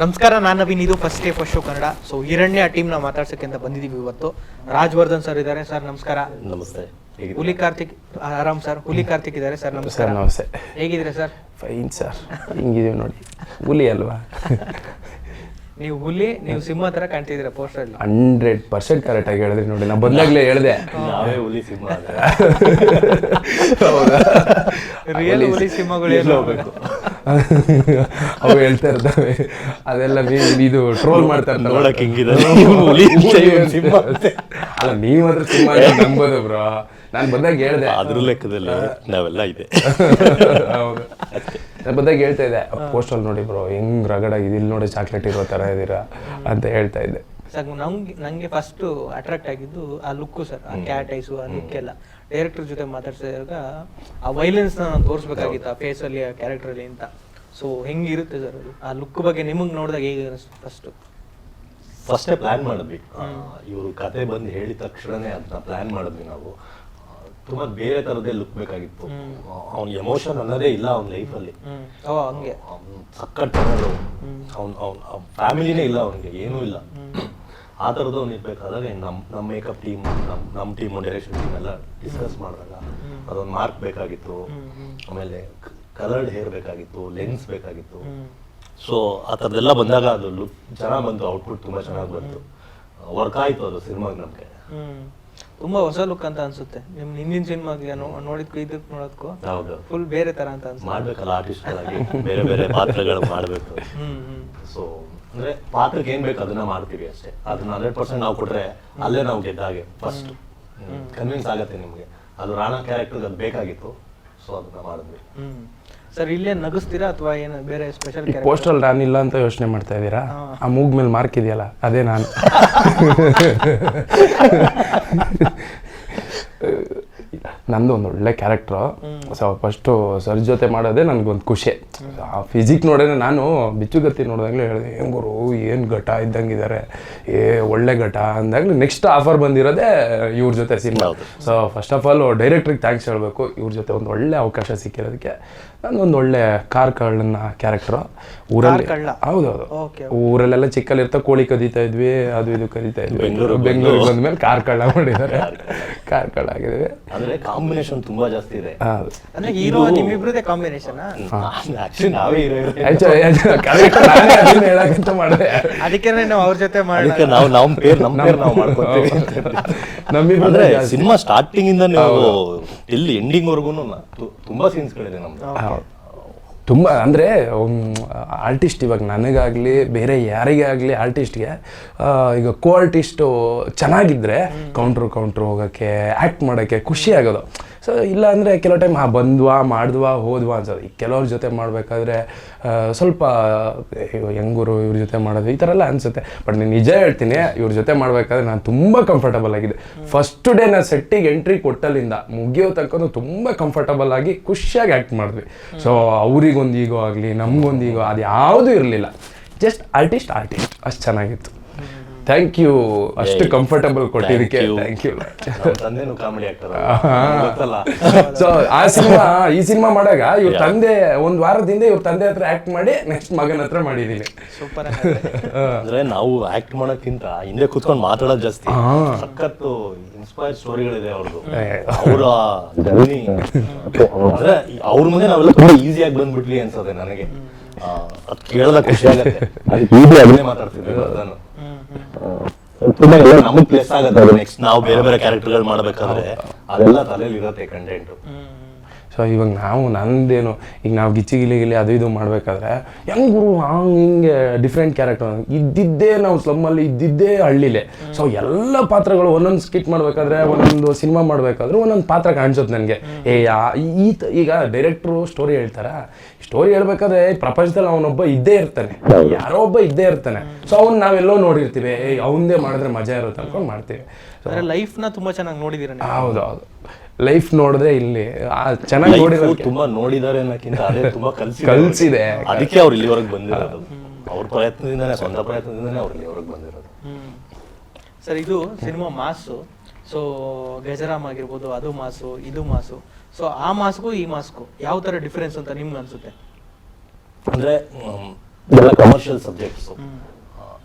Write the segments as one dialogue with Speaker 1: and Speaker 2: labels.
Speaker 1: ನಮಸ್ಕಾರ ನಾನು ನವೀನ್. ಇದು first day first show Kannada. So Hiranya ಟೀಮ್ನ ಮಾತಾಡ್ಸಕ್ಕೆ ಅಂತ ಬಂದಿದೀವಿ ಇವತ್ತು. ರಾಜವರ್ಧನ್ ಸರ್ ಇದ್ದಾರೆ. ಸರ್ ನಮಸ್ಕಾರ.
Speaker 2: ನಮಸ್ತೆ. ಹೇಗಿದ್ದೀರಾ?
Speaker 1: ಹುಲಿ ಕಾರ್ತಿಕ್ ಆರಾಮ್ ಸರ್ ಹುಲಿ ಕಾರ್ತಿಕ್ ಇದ್ದಾರೆ. ಸರ್ ನಮಸ್ಕಾರ.
Speaker 3: ನಮಸ್ತೆ.
Speaker 1: ಹೇಗಿದ್ರೆ ಸರ್
Speaker 3: ಫೈನ್ ಸರ್ ಹಿಂಗಿದೀವಿ ನೋಡಿ. ಹುಲಿ ಅಲ್ವಾ?
Speaker 1: ನೀವು ಹುಲಿ ನೀವು ಸಿಂಹ ತರ ಕಾಣ್ತಿದ್ದೀರಾ ಪೋಸ್ಟರ್ ಅಲ್ಲಿ?
Speaker 3: ಹಂಡ್ರೆಡ್ ಪರ್ಸೆಂಟ್ ಕರೆಕ್ಟ್ ಆಗಿ ಹೇಳಿದ್ರಿ ನೋಡಿ. ನಾ ಬದಲಾಗ್ಲೇ ಹೇಳಿದೆ.
Speaker 2: ನಾವೇ ಹುಲಿ ಸಿಂಹ.
Speaker 1: ರಿಯಲ್ ಹುಲಿ ಸಿಂಹಗಳು
Speaker 2: ಎಲ್ಲೋ ಹೋಗ್ಬೇಕು?
Speaker 3: ಅವು ಹೇಳ್ತಾ ಇರ್ತವೆ. ಅದೆಲ್ಲ ಇದು ಟ್ರೋಲ್ ಮಾಡ್ತಾ ಇರ್ತಾರೆ. ಅಲ್ಲ ನೀವು ಅದ್ರ ಸಿಂಹ ನಂಬೋದು ಬ್ರೋ ನಾನು ಬಂದಾಗ ಹೇಳ್ದೆ.
Speaker 2: ಅದ್ರ ಲೆಕ್ಕದಲ್ಲ ನಾವೆಲ್ಲ ಇದೆ.
Speaker 3: ಹೌದು. ನಾನು ಬಂದಾಗ ಹೇಳ್ತಾ ಇದ್ದೆ ಪೋಸ್ಟಲ್ಲಿ ನೋಡಿ ಬ್ರೋ ಹೆಂಗ್ ರಗಡಾಗಿದೆ ಇಲ್ಲಿ ನೋಡಿ ಚಾಕ್ಲೇಟ್ ಇರೋ ಥರ ಇದ್ದೀರಾ ಅಂತ ಹೇಳ್ತಾ ಇದ್ದೆ.
Speaker 1: ಸರ್ ನಂಗೆ ನನಗೆ ಫಸ್ಟ್ ಅಟ್ರಾಕ್ಟ್ ಆಗಿದ್ದು ಆ ಲುಕ್ಕು ಸರ್ ಆ ಕ್ಯಾಟ್ ಐಸು ಆ ಲುಕ್ ಎಲ್ಲ. ಡೈರೆಕ್ಟರ್ ಜೊತೆ ಮಾತಾಡ್ಸಿದಾಗ ಆ ವೈಲೆನ್ಸ್ ನಾನು ತೋರಿಸ್ಬೇಕಾಗಿತ್ತು ಆ ಫೇಸ್ ಅಲ್ಲಿ ಆ ಕ್ಯಾರೆಕ್ಟರ್ ಅಲ್ಲಿ ಅಂತ. ಸೊ ಹೆಂಗಿರುತ್ತೆ ಸರ್ ಅದು? ಆ ಲುಕ್ ಬಗ್ಗೆ ನಿಮಗೆ ನೋಡಿದಾಗ ಹೇಗೆ ಅನಿಸ್ತು ಫಸ್ಟ್
Speaker 2: ಫಸ್ಟೇ ಪ್ಲಾನ್ ಮಾಡಿದ್ವಿ. ಇವರು ಕತೆ ಬಂದು ಹೇಳಿದ ತಕ್ಷಣನೇ ಅದನ್ನ ಪ್ಲಾನ್ ಮಾಡಿದ್ವಿ ನಾವು. ತುಂಬಾ ಬೇರೆ ತರದೇ ಲುಕ್ ಬೇಕಾಗಿತ್ತು. ಅವ್ನ ಎಮೋಷನ್ ಅನ್ನೋದೇ ಇಲ್ಲ ಅವ್ನ ಲೈಫಲ್ಲಿ ಸಕ್ಕಟ್ ಅವ್ನ ಅವ್ನ ಫ್ಯಾಮಿಲಿನೇ ಇಲ್ಲ ಅವನಿಗೆ ಏನೂ ಇಲ್ಲ. ಆ ಥರದ್ದು ಅವ್ನು ಇರ್ಬೇಕಾದಾಗ ನಮ್ಮ ನಮ್ಮ ಮೇಕಪ್ ಟೀಮ್ ನಮ್ಮ ನಮ್ಮ ಟೀಮ್ ಡೈರೆಕ್ಷನ್ ಟೀಮ್ ಎಲ್ಲ ಡಿಸ್ಕಸ್ ಮಾಡಿದಾಗ ಅದೊಂದು ಮಾರ್ಕ್ ಬೇಕಾಗಿತ್ತು. ಆಮೇಲೆ ಕಲರ್ಡ್ ಹೇರ್ ಬೇಕಾಗಿತ್ತು ಲೆನ್ಸ್ ಬೇಕಾಗಿತ್ತು. ಸೊ ಆ ಥರದ್ದೆಲ್ಲ ಬಂದಾಗ ಅದು ಲುಕ್ ಚೆನ್ನಾಗಿ ಬಂತು ಔಟ್ಪುಟ್ ತುಂಬ ಚೆನ್ನಾಗಿ ಬಂತು. ವರ್ಕ್ ಆಯಿತು ಅದು ಸಿನಿಮಾಗೆ ನಮಗೆ.
Speaker 1: ತುಂಬಾ ಹೊಸ ಲುಕ್ ಅಂತ ಅನ್ಸುತ್ತೆ. ನಿಮ್ ಹಿಂದಿನ ಸಿನಿಮಾಗೆ ನೋಡಿದ್ಕು ಇದಕ್ಕೆ ನೋಡೋದಕ್ಕೂ
Speaker 2: ಹೌದು.
Speaker 1: ಫುಲ್ ಬೇರೆ ತರ ಅಂತ ಅನ್ಸುತ್ತೆ.
Speaker 2: ಮಾಡ್ಬೇಕಲ್ಲ ಆರ್ಟಿಸ್ಟ್ಗಳಾಗಿ ಬೇರೆ ಬೇರೆ ಪಾತ್ರಗಳು ಮಾಡಬೇಕು. ಸೊ ಅಂದ್ರೆ ಪಾತ್ರಕ್ಕೆ ಏನ್ ಬೇಕು ಅದನ್ನ ಮಾಡ್ತೀವಿ ಅಷ್ಟೇ. ಅದನ್ನ ಹಂಡ್ರೆಡ್ ಪರ್ಸೆಂಟ್ ನಾವು ಕೊಟ್ರೆ ಅಲ್ಲೇ ನಾವು ಗೆದ್ದಾಗೆ ಫಸ್ಟ್ ಕನ್ವಿನ್ಸ್ ಆಗತ್ತೆ ನಿಮ್ಗೆ. ಅದು ರಾಣಾ ಕ್ಯಾರೆಕ್ಟರ್ ಅದು ಬೇಕಾಗಿತ್ತು. ಸೊ ಅದನ್ನ ಮಾಡಿದ್ವಿ.
Speaker 1: ಸರ್ ಇಲ್ಲೇ ನಗಿಸ್ತೀರಾ ಅಥವಾ ಏನು ಬೇರೆ ಸ್ಪೆಷಲ್
Speaker 3: ಈ ನಾನು ಇಲ್ಲ ಅಂತ ಯೋಚನೆ ಮಾಡ್ತಾ ಇದ್ದೀರಾ? ಆ ಮೂಗ್ ಮೇಲೆ ಮಾರ್ಕ್ ಇದೆಯಲ್ಲ ಅದೇ ನಾನು. ನಂದು ಒಂದು ಒಳ್ಳೆ ಕ್ಯಾರೆಕ್ಟ್ರು ಸೊ ಫಸ್ಟು ಸರ್ ಜೊತೆ ಮಾಡೋದೇ ನನಗೊಂದು ಖುಷಿ. ಆ ಫಿಸಿಕ್ ನೋಡಿದ್ರೆ ನಾನು ಬಿಚ್ಚುಗತ್ತಿ ನೋಡಿದಾಗಲೇ ಹೇಳಿದೆ ಏನು ಗುರು ಏನು ಘಟ ಇದ್ದಂಗಿದ್ದಾರೆ ಏ ಒಳ್ಳೆ ಘಟ. ಅಂದಾಗಲೇ ನೆಕ್ಸ್ಟ್ ಆಫರ್ ಬಂದಿರೋದೇ ಇವ್ರ ಜೊತೆ cinema. So first of all ಡೈರೆಕ್ಟ್ರಿಗೆ ಥ್ಯಾಂಕ್ಸ್ ಹೇಳಬೇಕು. ಇವ್ರ ಜೊತೆ ಒಂದು ಒಳ್ಳೆ ಅವಕಾಶ ಸಿಕ್ಕಿರೋದಕ್ಕೆ. ನಂದೊಂದು ಒಳ್ಳೆ ಕಾರ್ ಕಳ್ಳನ ಕ್ಯಾರೆಕ್ಟ್ರು ಊರಲ್ಲಿ
Speaker 1: ಕಳ್ಳ.
Speaker 3: ಹೌದೌದು
Speaker 1: ಓಕೆ
Speaker 3: ಊರಲ್ಲೆಲ್ಲ ಚಿಕ್ಕಲ್ಲಿ ಇರ್ತಾ ಕೋಳಿ ಕದೀತಾ ಇದ್ವಿ ಅದು ಇದು ಕದೀತಾ ಇದ್ವಿ.
Speaker 2: ಬೆಂಗಳೂರು
Speaker 3: ಬೆಂಗಳೂರಿಗೆ ಬಂದ್ಮೇಲೆ ಕಾರ್ ಕಳ್ಳ ಮಾಡಿದ್ದಾರೆ. ಕಾರ್ ಕಳ್ಳ ಆಗಿದ್ದೀವಿ.
Speaker 2: ಅಂದ್ರೆ ಕಾಂಬಿನೇಷನ್ ತುಂಬಾ ಜಾಸ್ತಿ ಇದೆ.
Speaker 3: ಹೌದು
Speaker 1: ಅಂದ್ರೆ ಹೀರೋ ನಿಮ್ಮಿಬ್ರದೇ ಕಾಂಬಿನೇಷನ್
Speaker 2: ಆಕ್ಚುಲಿ ನಾವೇ
Speaker 3: ಹೀರೋ ಮಾಡಿದೆ.
Speaker 1: ಅದಕ್ಕೆ ನಾವು ಅವ್ರ ಜೊತೆ ಮಾಡಿ
Speaker 2: ನಾವು ನಮ್ಮ ಪೇರ್ ನಮ್ಮ ಪೇರ್ ನಾವು ಮಾಡ್ಕೊತೀವಿ
Speaker 3: ನಮ್ಮಿಬ್ರದ್ದೇ
Speaker 2: ಅಂದ್ರೆ ಸಿನಿಮಾ ಸ್ಟಾರ್ಟಿಂಗ್ ಇಂದ ನೀವು ಇಲ್ಲಿ ಎಂಡಿಂಗ್ ವರ್ಗು ತುಂಬಾ ಸೀನ್ಸ್ಗಳಿದೆ ನಮ್ದು.
Speaker 3: ಹೌದು ತುಂಬ, ಅಂದರೆ ಆರ್ಟಿಸ್ಟ್ ಇವಾಗ ನನಗಾಗಲಿ, ಬೇರೆ ಯಾರಿಗೆ ಆಗಲಿ ಆರ್ಟಿಸ್ಟ್ಗೆ ಈಗ ಕೋ ಆರ್ಟಿಸ್ಟು ಚೆನ್ನಾಗಿದ್ದರೆ ಕೌಂಟ್ರು ಕೌಂಟ್ರು ಹೋಗೋಕ್ಕೆ ಆ್ಯಕ್ಟ್ ಮಾಡೋಕ್ಕೆ ಖುಷಿ ಆಗೋದು. ಸೊ ಇಲ್ಲ ಅಂದರೆ ಕೆಲವು ಟೈಮ್ ಹಾಂ, ಬಂದ್ವಾ, ಮಾಡಿದ್ವಾ, ಹೋದ್ವಾ ಅನ್ಸೋದು ಈ ಕೆಲವ್ರ ಜೊತೆ ಮಾಡಬೇಕಾದ್ರೆ ಸ್ವಲ್ಪ ಹೆಂಗುರು ಇವ್ರ ಜೊತೆ ಮಾಡೋದು ಈ ಥರ ಎಲ್ಲ ಅನಿಸುತ್ತೆ. ಬಟ್ ನೀನು ನಿಜ ಹೇಳ್ತೀನಿ, ಇವ್ರ ಜೊತೆ ಮಾಡಬೇಕಾದ್ರೆ ನಾನು ತುಂಬ ಕಂಫರ್ಟಬಲ್ ಆಗಿದೆ ಫಸ್ಟ್ ಡೇ ನಾನು ಸೆಟ್ಟಿಗೆ ಎಂಟ್ರಿ ಕೊಟ್ಟಲ್ಲಿಂದ ಮುಗಿಯೋ ತನಕ ತುಂಬ ಕಂಫರ್ಟಬಲ್ ಆಗಿ ಖುಷಿಯಾಗಿ ಆ್ಯಕ್ಟ್ ಮಾಡಿದ್ವಿ. ಸೊ ಅವ್ರಿಗೊಂದು ಈಗೋ ಆಗಲಿ, ನಮಗೊಂದು ಈಗೋ ಅದು ಯಾವುದೂ ಇರಲಿಲ್ಲ. ಜಸ್ಟ್ ಆರ್ಟಿಸ್ಟ್ ಆರ್ಟಿಸ್ಟ್ ಅಷ್ಟು ಚೆನ್ನಾಗಿತ್ತು. ಥ್ಯಾಂಕ್ ಯು ಅಷ್ಟು ಕಂಫರ್ಟಬಲ್ ಕೊಟ್ಟಿದ್ದಕ್ಕೆ ಥ್ಯಾಂಕ್ ಯು
Speaker 2: ತಂದೆನು ಕಾಮಿಡಿ ಆಕ್ಟರ್
Speaker 3: ಸೊ ಆ ಸಿನಿಮಾ ಈ ಸಿನಿಮಾ ಮಾಡಾಗ ಇವ್ರ ತಂದೆ ಒಂದ್ ವಾರದಿಂದ ಇವ್ರ ತಂದೆ ಹತ್ರ ಆಕ್ಟ್ ಮಾಡಿ ನೆಕ್ಸ್ಟ್ ಮಗನ ಹತ್ರ ಮಾಡಿದೀನಿ.
Speaker 1: ಸೂಪರ್
Speaker 2: ಅಂದ್ರೆ ನಾವು ಆಕ್ಟ್ ಮಾಡೋಕ್ಕಿಂತ ಹಿಂದೆ ಕೂತ್ಕೊಂಡು ಮಾತಾಡೋದು ಜಾಸ್ತಿ. ಸಖತ್ತು ಇನ್ಸ್ಪೈರ್ ಸ್ಟೋರಿಗಳಿದೆ ಅವ್ರದ್ದು ಅವರ ಜರ್ನಿ ಅಂದ್ರೆ ಅವ್ರ ಮುಂದೆ ನಾವೆಲ್ಲ ತುಂಬಾ ಈಸಿಯಾಗಿ ಬಂದ್ಬಿಡ್ಲಿ ಅನ್ಸೋದೆ ನನಗೆ. ಅದ್ ಕೇಳದ ಖುಷಿ ಆಗುತ್ತೆ. ಅದಕ್ಕೆ ಮಾತಾಡ್ತಿದ್ವಿ ನಾನು ತುಂಬಾ ಎಲ್ಲ ನಮಗ್ ಪ್ಲೇಸ್ ಆಗತ್ತೆ ಅದು ನೆಕ್ಸ್ಟ್ ನಾವು ಬೇರೆ ಬೇರೆ ಕ್ಯಾರೆಕ್ಟರ್ಗಳು ಮಾಡ್ಬೇಕಾದ್ರೆ ಅದೆಲ್ಲ ತಲೆಯಲ್ಲಿ ಇರುತ್ತೆ ಕಂಟೆಂಟ್
Speaker 3: ಸೊ ಇವಾಗ ನಾವು ನಂದೇನು ಈಗ ನಾವು ಗಿಚ್ಚಿ ಗಿಲಿ ಗಿಲಿ ಅದು ಇದು ಮಾಡಬೇಕಾದ್ರೆ ಹೆಂಗ್ ಗುರು ಹಂಗೆ ಹಿಂಗೆ ಡಿಫ್ರೆಂಟ್ ಕ್ಯಾರೆಕ್ಟರ್ ಇದ್ದಿದ್ದೇ ನಾವು ಸ್ಲಮ್ಮಲ್ಲಿ ಇದ್ದಿದ್ದೇ ಹಳ್ಳಿಲೆ. ಸೊ ಎಲ್ಲ ಪಾತ್ರಗಳು ಒಂದೊಂದು ಸ್ಕಿಟ್ ಮಾಡಬೇಕಾದ್ರೆ ಒಂದೊಂದು ಸಿನಿಮಾ ಮಾಡಬೇಕಾದ್ರೆ ಒಂದೊಂದು ಪಾತ್ರ ಕಾಣಿಸುತ್ತೆ ನನಗೆ. ಏ ಈಗ ಡೈರೆಕ್ಟ್ರು ಸ್ಟೋರಿ ಹೇಳ್ತಾರ? ಸ್ಟೋರಿ ಹೇಳ್ಬೇಕಾದ್ರೆ ಪ್ರಪಂಚದಲ್ಲಿ ಅವನೊಬ್ಬ ಇದ್ದೇ ಇರ್ತಾನೆ. ಯಾರೋ ಒಬ್ಬ ಇದ್ದೇ ಇರ್ತಾನೆ. ಸೊ ಅವ್ನು ನಾವೆಲ್ಲೋ ನೋಡಿರ್ತೀವಿ. ಏ ಅವಂದೇ ಮಾಡಿದ್ರೆ ಮಜಾ ಇರುತ್ತೆ ಅನ್ಕೊಂಡು ಮಾಡ್ತೀವಿ.
Speaker 1: ಅಂದ್ರೆ ಲೈಫ್ನ ತುಂಬಾ ಚೆನ್ನಾಗಿ ನೋಡಿದೀರ
Speaker 3: ಹೌದು ಹೌದು. ಲೈಫ್ ನೋಡಿದ್ರೆ ಇಲ್ಲಿ ಚೆನ್ನಾಗಿ ನೋಡಿರೋ
Speaker 2: ತುಂಬಾ ನೋಡಿದಾರೆ ಅನ್ನೋಕ್ಕಿಂತ ಅದೇ ತುಂಬಾ ಕಲ್ಸಿ
Speaker 3: ಕಲ್ಸಿದೆ.
Speaker 2: ಅದಕ್ಕೆ ಅವ್ರು ಇಲ್ಲಿವರೆಗೆ ಬಂದಿರೋದು. ಅವ್ರ ಪ್ರಯತ್ನದಿಂದಾನೆ ಸ್ವಂತ ಪ್ರಯತ್ನದಿಂದಾನೆ ಅವ್ರು ಇಲ್ಲಿವರೆಗೆ ಬಂದಿರೋದು.
Speaker 1: ಹ್ಮ್. ಸರ್ ಇದು ಸಿನಿಮಾ ಮಾಸು ಸೊ ಗಜರಾಮ್ ಆಗಿರ್ಬೋದು ಅದು ಮಾಸು ಇದು ಮಾಸು ಸೊ ಆ ಮಾಸ್ಕು ಈ ಮಾಸ್ಕು ಯಾವ ತರ ಡಿಫ್ರೆನ್ಸ್ ಅಂತ ನಿಮ್ಗೆ ಅನ್ಸುತ್ತೆ?
Speaker 2: ಅಂದ್ರೆ ಎಲ್ಲ ಕಮರ್ಷಿಯಲ್ ಸಬ್ಜೆಕ್ಟ್ಸು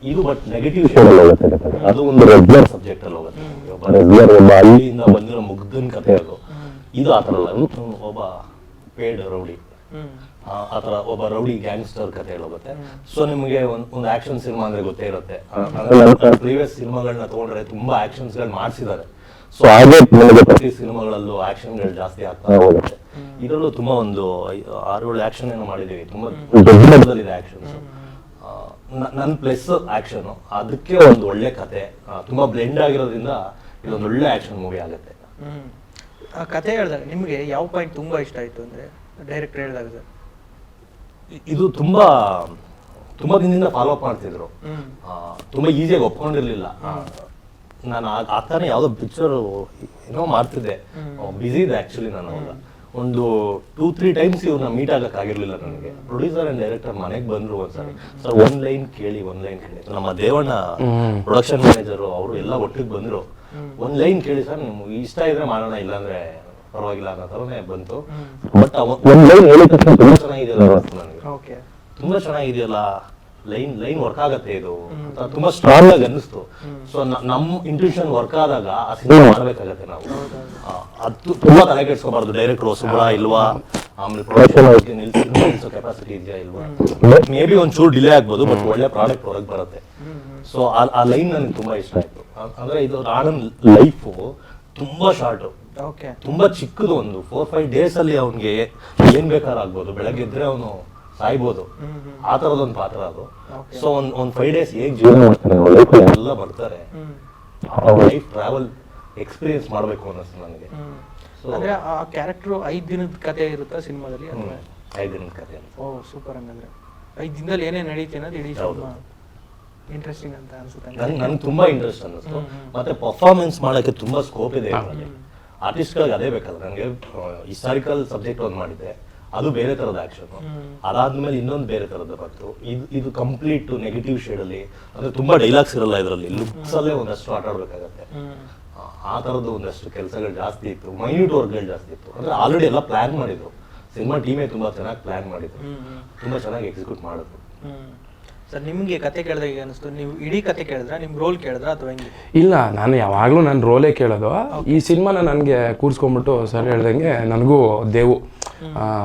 Speaker 2: ಇದು ಬಟ್ ನೆಗೆಟಿವ್ ಶೇಡ್ ಅಲ್ಲಿ ಹೋಗುತ್ತೆ ಅದು ಒಂದು ರೆಗ್ಯುಲರ್ ಸಬ್ಜೆಕ್ಟ್ ಅಲ್ಲಿ ಹೋಗುತ್ತೆ. ಒಬ್ಬ ರೆಗ್ಯುಲರ್ ಒಬ್ಬ ಅಲ್ಲಿಂದ ಬಂದಿರೋ ಮುಗ್ಧನ್ ಕಥೆ ಅದು. ಇದು ಆ ಥರ ಅಲ್ಲ. ಒಬ್ಬ ಪೇಡ್ ರೌಡಿ. ಆ ಆ ಥರ ಒಬ್ಬ ರೌಡಿ ಗ್ಯಾಂಗ್ಸ್ಟರ್ ಕತೆ ಹೋಗುತ್ತೆ ಸೊ ನಿಮಗೆ ಒಂದು ಒಂದು ಆಕ್ಷನ್ ಸಿನಿಮಾ ಅಂದ್ರೆ ಗೊತ್ತೇ ಇರುತ್ತೆ. ಪ್ರೀವಿಯಸ್ ಸಿನಿಮಾಗಳನ್ನ ತೊಗೊಂಡ್ರೆ ತುಂಬಾ ಆಕ್ಷನ್ಸ್ಗಳು ಮಾಡಿಸಿದ್ದಾರೆ. ಸೊ ಹಾಗೆ ನಿಮಗೆ ಪ್ರತಿ ಸಿನಿಮಾಗಳಲ್ಲೂ ಆಕ್ಷನ್ಗಳು ಜಾಸ್ತಿ ಆಗ್ತಾ ಹೋಗುತ್ತೆ. ಇದರಲ್ಲೂ ತುಂಬಾ ಒಂದು ಆರು ಏಳು ಆಕ್ಷನ್ ಏನೋ ಮಾಡಿದೀವಿ ತುಂಬಾ ಆಕ್ಷನ್ ನನ್ ನನ್ನ ಪ್ಲಸ್ ಆಕ್ಷನ್ ಅದಕ್ಕೆ ಒಂದು ಒಳ್ಳೆ ಕತೆ ತುಂಬಾ ಬ್ಲೆಂಡ್ ಆಗಿರೋದ್ರಿಂದ ಇದೊಂದು ಒಳ್ಳೆ ಆಕ್ಷನ್ ಮೂವಿ ಆಗುತ್ತೆ.
Speaker 1: ಆ ಕತೆ ಹೇಳಿದಾಗ ನಿಮಗೆ ಯಾವ ಪಾಯಿಂಟ್ ತುಂಬಾ ಇಷ್ಟ ಆಯ್ತು ಅಂದ್ರೆ ಡೈರೆಕ್ಟ್ ಹೇಳಿದಾಗ ಸರ್?
Speaker 2: ಇದು ತುಂಬಾ ತುಂಬಾ ದಿನದಿಂದ ಫಾಲೋ ಅಪ್ ಮಾಡ್ತಿದ್ರು. ತುಂಬಾ ಈಸಿಯಾಗಿ ಒಪ್ಕೊಂಡಿರ್ಲಿಲ್ಲ. ನಾನು ಆ- ಆ ಥರ ಯಾವುದೋ ಪಿಕ್ಚರ್ ಏನೋ ಮಾಡ್ತಿದ್ದೆ. ಬ್ಯುಸಿ ಇದೆ ಆ್ಯಕ್ಚುಲಿ ನಾನು ಅವಾಗ. ಒಂದು ಟೂ ತ್ರೀ ಟೈಮ್ಸ್ ಇವ್ರನ್ನ ಮೀಟ್ ಆಗಕ್ ಆಗಿರ್ಲಿಲ್ಲ ನನಗೆ. ಪ್ರೊಡ್ಯೂಸರ್ ಅಂಡ್ ಡೈರೆಕ್ಟರ್ ಮನೆಗೆ ಬಂದ್ರು ಒಂದ್ಸರಿ. ಸರ್ ಒನ್ ಲೈನ್ ಕೇಳಿ ಒನ್ ಲೈನ್ ಕೇಳಿ. ನಮ್ಮ ದೇವಣ್ಣ ಪ್ರೊಡಕ್ಷನ್ ಮ್ಯಾನೇಜರು ಅವರು ಎಲ್ಲ ಒಟ್ಟಿಗೆ ಬಂದ್ರು. ಒಂದು ಲೈನ್ ಕೇಳಿ ಸರ್ ನಿಮ್ಗೆ ಇಷ್ಟ ಇದ್ರೆ ಮಾಡೋಣ ಇಲ್ಲಾಂದ್ರೆ ಪರವಾಗಿಲ್ಲ ಅನ್ನೋ ಥರನೇ ಬಂತು. ಬಟ್ ಒಂದು ಲೈನ್ ಹೇಳಿದ ತಕ್ಷಣ ತುಂಬಾ ಚೆನ್ನಾಗಿದೆಯಲ್ಲ ನನಗೆ.
Speaker 1: ಓಕೆ
Speaker 2: ತುಂಬಾ ಚೆನ್ನಾಗಿದೆಯಲ್ಲ ಲೈನ್ ಲೈನ್ ವರ್ಕ್ ಆಗತ್ತೆ ಇದು. ಅಂತ ತುಂಬಾ ಸ್ಟ್ರಾಂಗ್ ಆಗಿ ಅನ್ನಿಸ್ತು. ಸೊ ನಮ್ಮ ಇಂಟ್ಯೂಷನ್ ವರ್ಕ್ ಆದಾಗ ಆ ಸಿನಿಮಾ ಮಾಡ್ಬೇಕಾಗತ್ತೆ ನಾವು. ಅದು ತುಂಬಾ ತಲೆ ಕೆಡ್ಸ್ಕೋಬಾರ್ದು. ಡೈರೆಕ್ಟ್ ಹೊಸಬ್ರ ಇಲ್ವಾ? ಆಮೇಲೆ ಪ್ರೊಡಕ್ಷನ್ ನಿಲ್ಸಿ ಕೆಪಾಸಿಟಿ ಇದೆಯಾ ಇಲ್ವಾ? ಮೇ ಬಿ ಒಂಚೂರು ಡಿಲೇ ಆಗ್ಬೋದು ಬಟ್ ಒಳ್ಳೆ ಪ್ರಾಡಕ್ಟ್ ಹೊರಗೆ ಬರುತ್ತೆ. ಸೊ ಆ ಲೈನ್ ನನಗೆ ತುಂಬಾ ಇಷ್ಟ ಆಯ್ತು. ಅಂದ್ರೆ ಇದು ಆನಂದ್ ಲೈಫು ತುಂಬಾ ಶಾರ್ಟ್ ತುಂಬಾ ಚಿಕ್ಕದು ಒಂದು ಫೋರ್ ಫೈವ್ ಡೇಸ್ ಅಲ್ಲಿ ಅವನಿಗೆ ಏನ್ ಬೇಕಾದ್ರೂ ಆಗ್ಬೋದು ಬೆಳಗ್ಗೆ ಇದ್ರೆ ಅವನು ಸಾಯ್ಬೋದು. ಆ ತರದೊಂದು ಪಾತ್ರ ಅದು. ಸೊ ಒಂದ್ ಒಂದ್ ಫೈವ್ ಡೇಸ್ ಹೇಗ್ ಜೀವನ ಮಾಡ್ತಾನೆ ಲೈಫಲ್ಲಿ ಎಲ್ಲ ಬರ್ತಾರೆ ಲೈಫ್ ಟ್ರಾವೆಲ್ ಎಕ್ಸ್ಪೀರಿಯನ್ಸ್ ಮಾಡ್ಬೇಕು ಅನ್ನಿಸ್ತು ನನಗೆ.
Speaker 1: ಅಂದ್ರೆ ಆ ಕ್ಯಾರೆಕ್ಟರ್ ಐದ್ ದಿನದ ಕತೆ ಇರುತ್ತಾ ಸಿನಿಮಾದಲ್ಲಿ
Speaker 2: ಐದ್ ದಿನದ ಕಥೆ
Speaker 1: ಓ ಸೂಪರ್ ಹಂಗಂದ್ರೆ. ಐದ್ ದಿನದಲ್ಲಿ ಏನೇನ್ ನಡೀತೆ ಅನ್ನೋದು ಇಡೀ. ಇಂಟ್ರೆಸ್ಟಿಂಗ್ ಅಂತ ಅನ್ಸುತ್ತೆ.
Speaker 2: ನನಗೆ ನನ್ಗೆ ತುಂಬಾ ಇಂಟ್ರೆಸ್ಟ್ ಅನ್ನಿಸ್ತು. ಮತ್ತೆ ಪರ್ಫಾರ್ಮೆನ್ಸ್ ಮಾಡಕ್ಕೆ ತುಂಬಾ ಸ್ಕೋಪ್ ಇದೆ ಆರ್ಟಿಸ್ಟ್ಗಳಿಗೆ ಅದೇ ಬೇಕಲ್ಲ ನನಗೆ ಹಿಸ್ಟಾರಿಕಲ್ ಸಬ್ಜೆಕ್ಟ್ ಒಂದು ಮಾಡಿದ್ದೆ ಅದು ಬೇರೆ ತರದ ಆಕ್ಷನ್ ಅದಾದ್ಮೇಲೆ ಇನ್ನೊಂದು ಬೇರೆ ತರದ್ದು ಬಂತು. ಇದು ಇದು ಕಂಪ್ಲೀಟ್ ನೆಗೆಟಿವ್ ಶೇಡ್ ಅಲ್ಲಿ ಅಂದ್ರೆ ತುಂಬಾ ಡೈಲಾಗ್ಸ್ ಇರಲ್ಲ ಇದರಲ್ಲಿ. ಲುಕ್ಸಲ್ಲೇ ಒಂದಷ್ಟು ಆಟ ಆಡ್ಬೇಕಾಗತ್ತೆ. ಆ- ಥರದ್ದು ತರದ್ದು ಒಂದಷ್ಟು ಕೆಲಸಗಳು ಜಾಸ್ತಿ ಇತ್ತು. ಮೈನ್ಯೂಟ್ ವರ್ಕ್ಗಳು ಜಾಸ್ತಿ ಇತ್ತು. ಅಂದ್ರೆ ಆಲ್ರೆಡಿ ಎಲ್ಲ ಪ್ಲಾನ್ ಮಾಡಿದ್ರು. ಸಿನಿಮಾ ಟೀಮೇ ತುಂಬಾ ಚೆನ್ನಾಗಿ ಪ್ಲಾನ್ ಮಾಡಿದ್ರು. ತುಂಬಾ ಚೆನ್ನಾಗಿ ಎಕ್ಸಿಕ್ಯೂಟ್ ಮಾಡಿದ್ರು.
Speaker 1: ಸರ್ ನಿಮಗೆ ಕತೆ ಕೇಳಿದಾಗ ಅನಿಸ್ತು? ನೀವು ಇಡೀ ಕತೆ ಕೇಳಿದ್ರ? ನಿಮ್ಮ ರೋಲ್ ಕೇಳಿದ್ರ ಅಥವಾ ಹೆಂಗೆ?
Speaker 3: ಇಲ್ಲ ನಾನು ಯಾವಾಗಲೂ ನನ್ನ ರೋಲೇ ಕೇಳೋದು. ಈ ಸಿನಿಮಾನ ನನಗೆ ಕೂರಿಸ್ಕೊಂಬಿಟ್ಟು ಸರ್ ಹೇಳ್ದಂಗೆ ನನಗೂ Devu.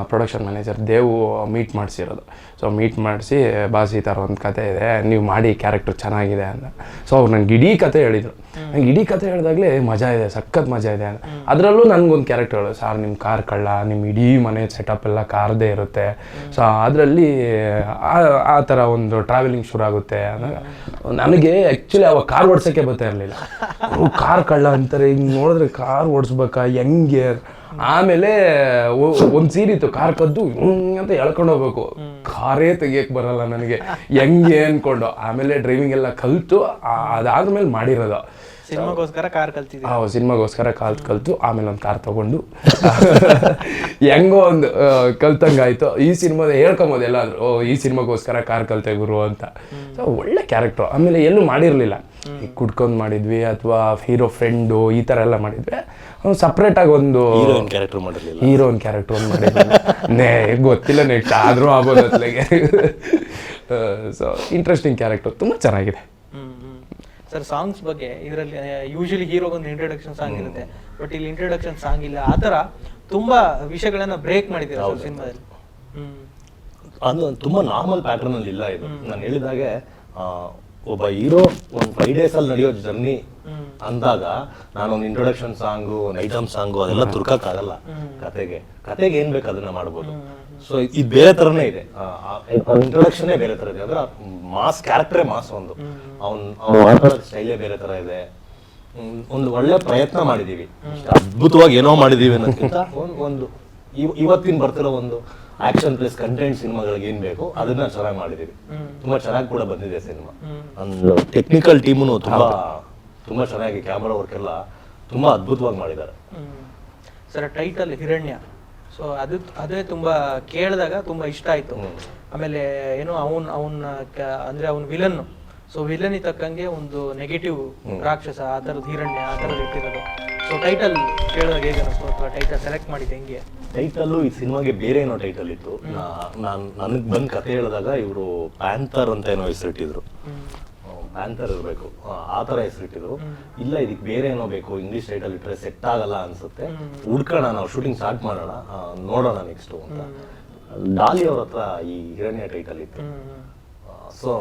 Speaker 3: Production manager Devu meet ಮಾಡಿಸಿರೋದು. So meet ಮಾಡಿಸಿ ಬಾಸ್ ಈ ಥರ ಒಂದು ಕತೆ ಇದೆ ನೀವು ಮಾಡಿ ಕ್ಯಾರೆಕ್ಟರ್ ಚೆನ್ನಾಗಿದೆ ಅಂತ. ಸೊ ಅವ್ರು ನನಗೆ ಇಡೀ ಕತೆ ಹೇಳಿದರು. ನಂಗೆ ಇಡೀ ಕತೆ ಹೇಳಿದಾಗಲೇ ಮಜಾ ಇದೆ ಸಖತ್ ಮಜಾ ಇದೆ ಅಂತ. ಅದರಲ್ಲೂ ನನಗೊಂದು ಕ್ಯಾರೆಕ್ಟರ್ ಹೇಳೋದು ಸರ್ ನಿಮ್ಮ ಕಾರ್ ಕಳ್ಳ ನಿಮ್ಮ ಇಡೀ ಮನೆ ಸೆಟಪ್ ಎಲ್ಲ ಕಾರ್ದೇ ಇರುತ್ತೆ. ಸೊ ಅದರಲ್ಲಿ ಆ ಥರ ಒಂದು ಟ್ರಾವೆಲಿಂಗ್ ಶುರು ಆಗುತ್ತೆ. ನನಗೆ ಆ್ಯಕ್ಚುಲಿ ಅವಾಗ ಕಾರ್ ಓಡಿಸೋಕ್ಕೆ ಬರ್ತಾ ಇರಲಿಲ್ಲ. ಕಾರ್ ಕಳ್ಳ ಅಂತಾರೆ ಹಿಂಗೆ ನೋಡಿದ್ರೆ ಕಾರ್ ಓಡಿಸ್ಬೇಕಾ ಹೆಂಗೆ ಆಮೇಲೆ ಒಂದು ಸೀರಿತ್ತು ಕಾರ್ ಕದ್ದು ಅಂತ ಎಳ್ಕೊಂಡು ಹೋಗ್ಬೇಕು. ಕಾರೇ ತೆಗಿಯಕ್ಕೆ ಬರಲ್ಲ ನನಗೆ. ಹೆಂಗೆ ಅನ್ಕೊಂಡು, ಆಮೇಲೆ ಡ್ರೈವಿಂಗ್ ಎಲ್ಲ ಕಲಿತು ಅದಾದ್ಮೇಲೆ ಮಾಡಿರೋದು.
Speaker 1: ಸಿನಿಮಾಗೋಸ್ಕರ ಕಾರ್ ಕಲ್ತಿದ್ದೆ
Speaker 3: ಆ ಸಿನಿಮಾಗೋಸ್ಕರ ಕಾಲ್ ಕಲ್ತು ಆಮೇಲೆ ಒಂದು ಕಾರ್ ತಗೊಂಡು. ಹೆಂಗೋ ಒಂದು ಕಲ್ತಂಗಾಯ್ತು. ಈ ಸಿನಿಮಾದ ಹೇಳ್ಕೊಂಬೋದು ಎಲ್ಲಾದ್ರು ಓ ಈ ಸಿನಿಮಾಗೋಸ್ಕರ ಕಾರ್ ಕಲ್ತೆ ಗುರು ಅಂತ. ಸೊ ಒಳ್ಳೆ ಕ್ಯಾರೆಕ್ಟ್ರು ಆಮೇಲೆ ಎಲ್ಲೂ ಮಾಡಿರಲಿಲ್ಲ. ಕುಡ್ಕೊಂಡ್ ಕುಡ್ಕೊಂಡು ಮಾಡಿದ್ವಿ ಅಥವಾ ಹೀರೋ ಫ್ರೆಂಡು ಈ ಥರ ಎಲ್ಲ ಮಾಡಿದ್ವಿ. ಸಪ್ರೇಟಾಗಿ ಒಂದು
Speaker 2: ಹೀರೋಯಿನ್ ಕ್ಯಾರೆಕ್ಟರ್ ಮಾಡಿರಲಿಲ್ಲ.
Speaker 3: ಹೀರೋನ್ ಕ್ಯಾರೆಕ್ಟರ್ ಒಂದು ಮಾಡಿದ್ವಿ. ನೇ ಗೊತ್ತಿಲ್ಲ ನೆಕ್ಸ್ಟ್ ಆದರೂ ಆಗೋದು ಅತ್ಲೆಗೆ. ಸೊ ಇಂಟ್ರೆಸ್ಟಿಂಗ್ ಕ್ಯಾರೆಕ್ಟರ್ ತುಂಬ ಚೆನ್ನಾಗಿದೆ.
Speaker 1: ಸರ್ ಸಾಂಗ್ಸ್ ಬಗ್ಗೆ ಇದರಲ್ಲಿ ಯೂಶಲಿ ಹೀರೋ ಒಂದು ಇಂಟ್ರೊಡಕ್ಷನ್ ಸಾಂಗ್ ಇರುತ್ತೆ. ಬಟ್ ಇಲ್ಲಿ ಇಂಟ್ರೊಡಕ್ಷನ್ ಸಾಂಗ್ ಇಲ್ಲ. ಆ ಥರ ತುಂಬಾ ವಿಷಯಗಳನ್ನ ಬ್ರೇಕ್ ಮಾಡಿದ್ದೀರಾ ಸರ್ ಸಿನಿಮಾದಲ್ಲಿ?
Speaker 2: ಅದು ತುಂಬಾ ನಾರ್ಮಲ್ ಪ್ಯಾಟರ್ನ್ ಅಲ್ಲಿ ಇಲ್ಲ ಇದು. ನಾನು ಹೇಳಿದಾಗೆ ಒಬ್ಬ ಹೀರೋ ಒಂದು ಫೈವ್ ಡೇಸಲ್ಲಿ ಅಲ್ಲಿ ನಡೆಯೋ ಜರ್ನಿ ಅಂದಾಗ ನಾನೊಂದು ಇಂಟ್ರೊಡಕ್ಷನ್ ಸಾಂಗು ಒಂದು ಐಟಮ್ ಸಾಂಗು ಅದೆಲ್ಲ ತುರ್ಕಕ್ಕಾಗಲ್ಲ ಕತೆಗೆ. ಕತೆಗೆ ಏನ್ ಬೇಕು ಅದನ್ನ ಮಾಡ್ಬೋದು. ಸೊ ಇದು ಬೇರೆ ತರನೇ ಇದೆ. ಇಂಟ್ರೊಡಕ್ಷನ್ ಬೇರೆ ತರ ಇದೆ. ಅಂದ್ರೆ ಮಾಸ್ ಕ್ಯಾರೆಕ್ಟ್ರೇ ಮಾಸ್ ಒಂದು. ಅವ್ನ್ ಅವ್ನು ಸ್ಟೈಲೇ ಬೇರೆ ತರ ಇದೆ. ಒಂದು ಒಳ್ಳೆ ಪ್ರಯತ್ನ ಮಾಡಿದೀವಿ. ಇಷ್ಟು ಅದ್ಭುತವಾಗಿ ಏನೋ ಮಾಡಿದೀವಿ ಅನ್ನೋದಕ್ಕಿಂತ ಒಂದ್- ಒಂದು ಇವ್- ಇವತ್ತಿನ ಬರ್ತಿರೋ ಒಂದು ಆಕ್ಷನ್ ಪ್ಲಸ್ ಕಂಟೆಂಟ್ ಸಿನಿಮಾಗಳಿಗೆ ಏನ್ ಬೇಕು ಅದನ್ನ ಚೆನ್ನಾಗಿ ಮಾಡಿದೀವಿ. ತುಂಬಾ ಚೆನ್ನಾಗಿ ಕೂಡ ಬಂದಿದೆ ಸಿನಿಮಾ. ಒಂದು ಟೆಕ್ನಿಕಲ್ ಟೀಮು ತುಂಬಾ ತುಂಬಾ ಚೆನ್ನಾಗಿ ಕ್ಯಾಮರಾ ವರ್ಕ್ ಎಲ್ಲ ತುಂಬಾ ಅದ್ಭುತವಾಗಿ ಮಾಡಿದ್ದಾರೆ.
Speaker 1: ಸರ್ ಟೈಟಲ್ ಹಿರಣ್ಯ. ಸೊ ಅದು ಅದೇ ತುಂಬಾ ಕೇಳಿದಾಗ ತುಂಬಾ ಇಷ್ಟ ಆಯ್ತು. ಆಮೇಲೆ ಏನೋ ಅವನ್ ಅವನ್ ಅಂದ್ರೆ ಅವನ್ ವಿಲನ್ ಸೊ ವಿಲನ್ ತಕ್ಕಂಗೆ ಒಂದು ನೆಗೆಟಿವ್ ರಾಕ್ಷಸ ಆ ಥರದ್ದು ಹಿರಣ್ಯ ಆ ಥರದ್ದು ಇಟ್ಟಿರೋದು. ಸೊ ಟೈಟಲ್ ಕೇಳಿದಾಗ ಹೇಗೆ ಅಥವಾ ಟೈಟಲ್ ಸೆಲೆಕ್ಟ್ ಮಾಡಿದ್ದು ಹೆಂಗೆ?
Speaker 2: ಟೈಟಲ್ಲು ಈ ಸಿನಿಮಾಗೆ ಬೇರೆ ಏನೋ ಟೈಟಲ್ ಇತ್ತು. ನಾನು ನನಗೆ ಬಂದು ಕತೆ ಹೇಳಿದಾಗ ಇವರು ಪ್ಯಾಂಥರ್ ಅಂತ ಏನೋ ಹೆಸರಿಟ್ಟಿದ್ರು ಪ್ಯಾಂಥರ್ ಇರಬೇಕು. ಆ ಥರ ಹೆಸರಿಟ್ಟಿದ್ರು ಇಲ್ಲ ಇದಕ್ಕೆ ಬೇರೆ ಏನೋ ಬೇಕು ಇಂಗ್ಲೀಷ್ ಟೈಟಲ್ ಇಟ್ಟರೆ ಸೆಟ್ ಆಗಲ್ಲ ಅನ್ಸುತ್ತೆ. ಹುಡ್ಕೋಣ ನಾವು ಶೂಟಿಂಗ್ ಸ್ಟಾರ್ಟ್ ಮಾಡೋಣ. ನೋಡೋಣ ನೆಕ್ಸ್ಟು ಅಂತ. ಡಾಲಿ ಅವ್ರ ಹತ್ರ ಈ ಹಿರಣ್ಯ ಟೈಟಲ್ ಇತ್ತು. ಸೊ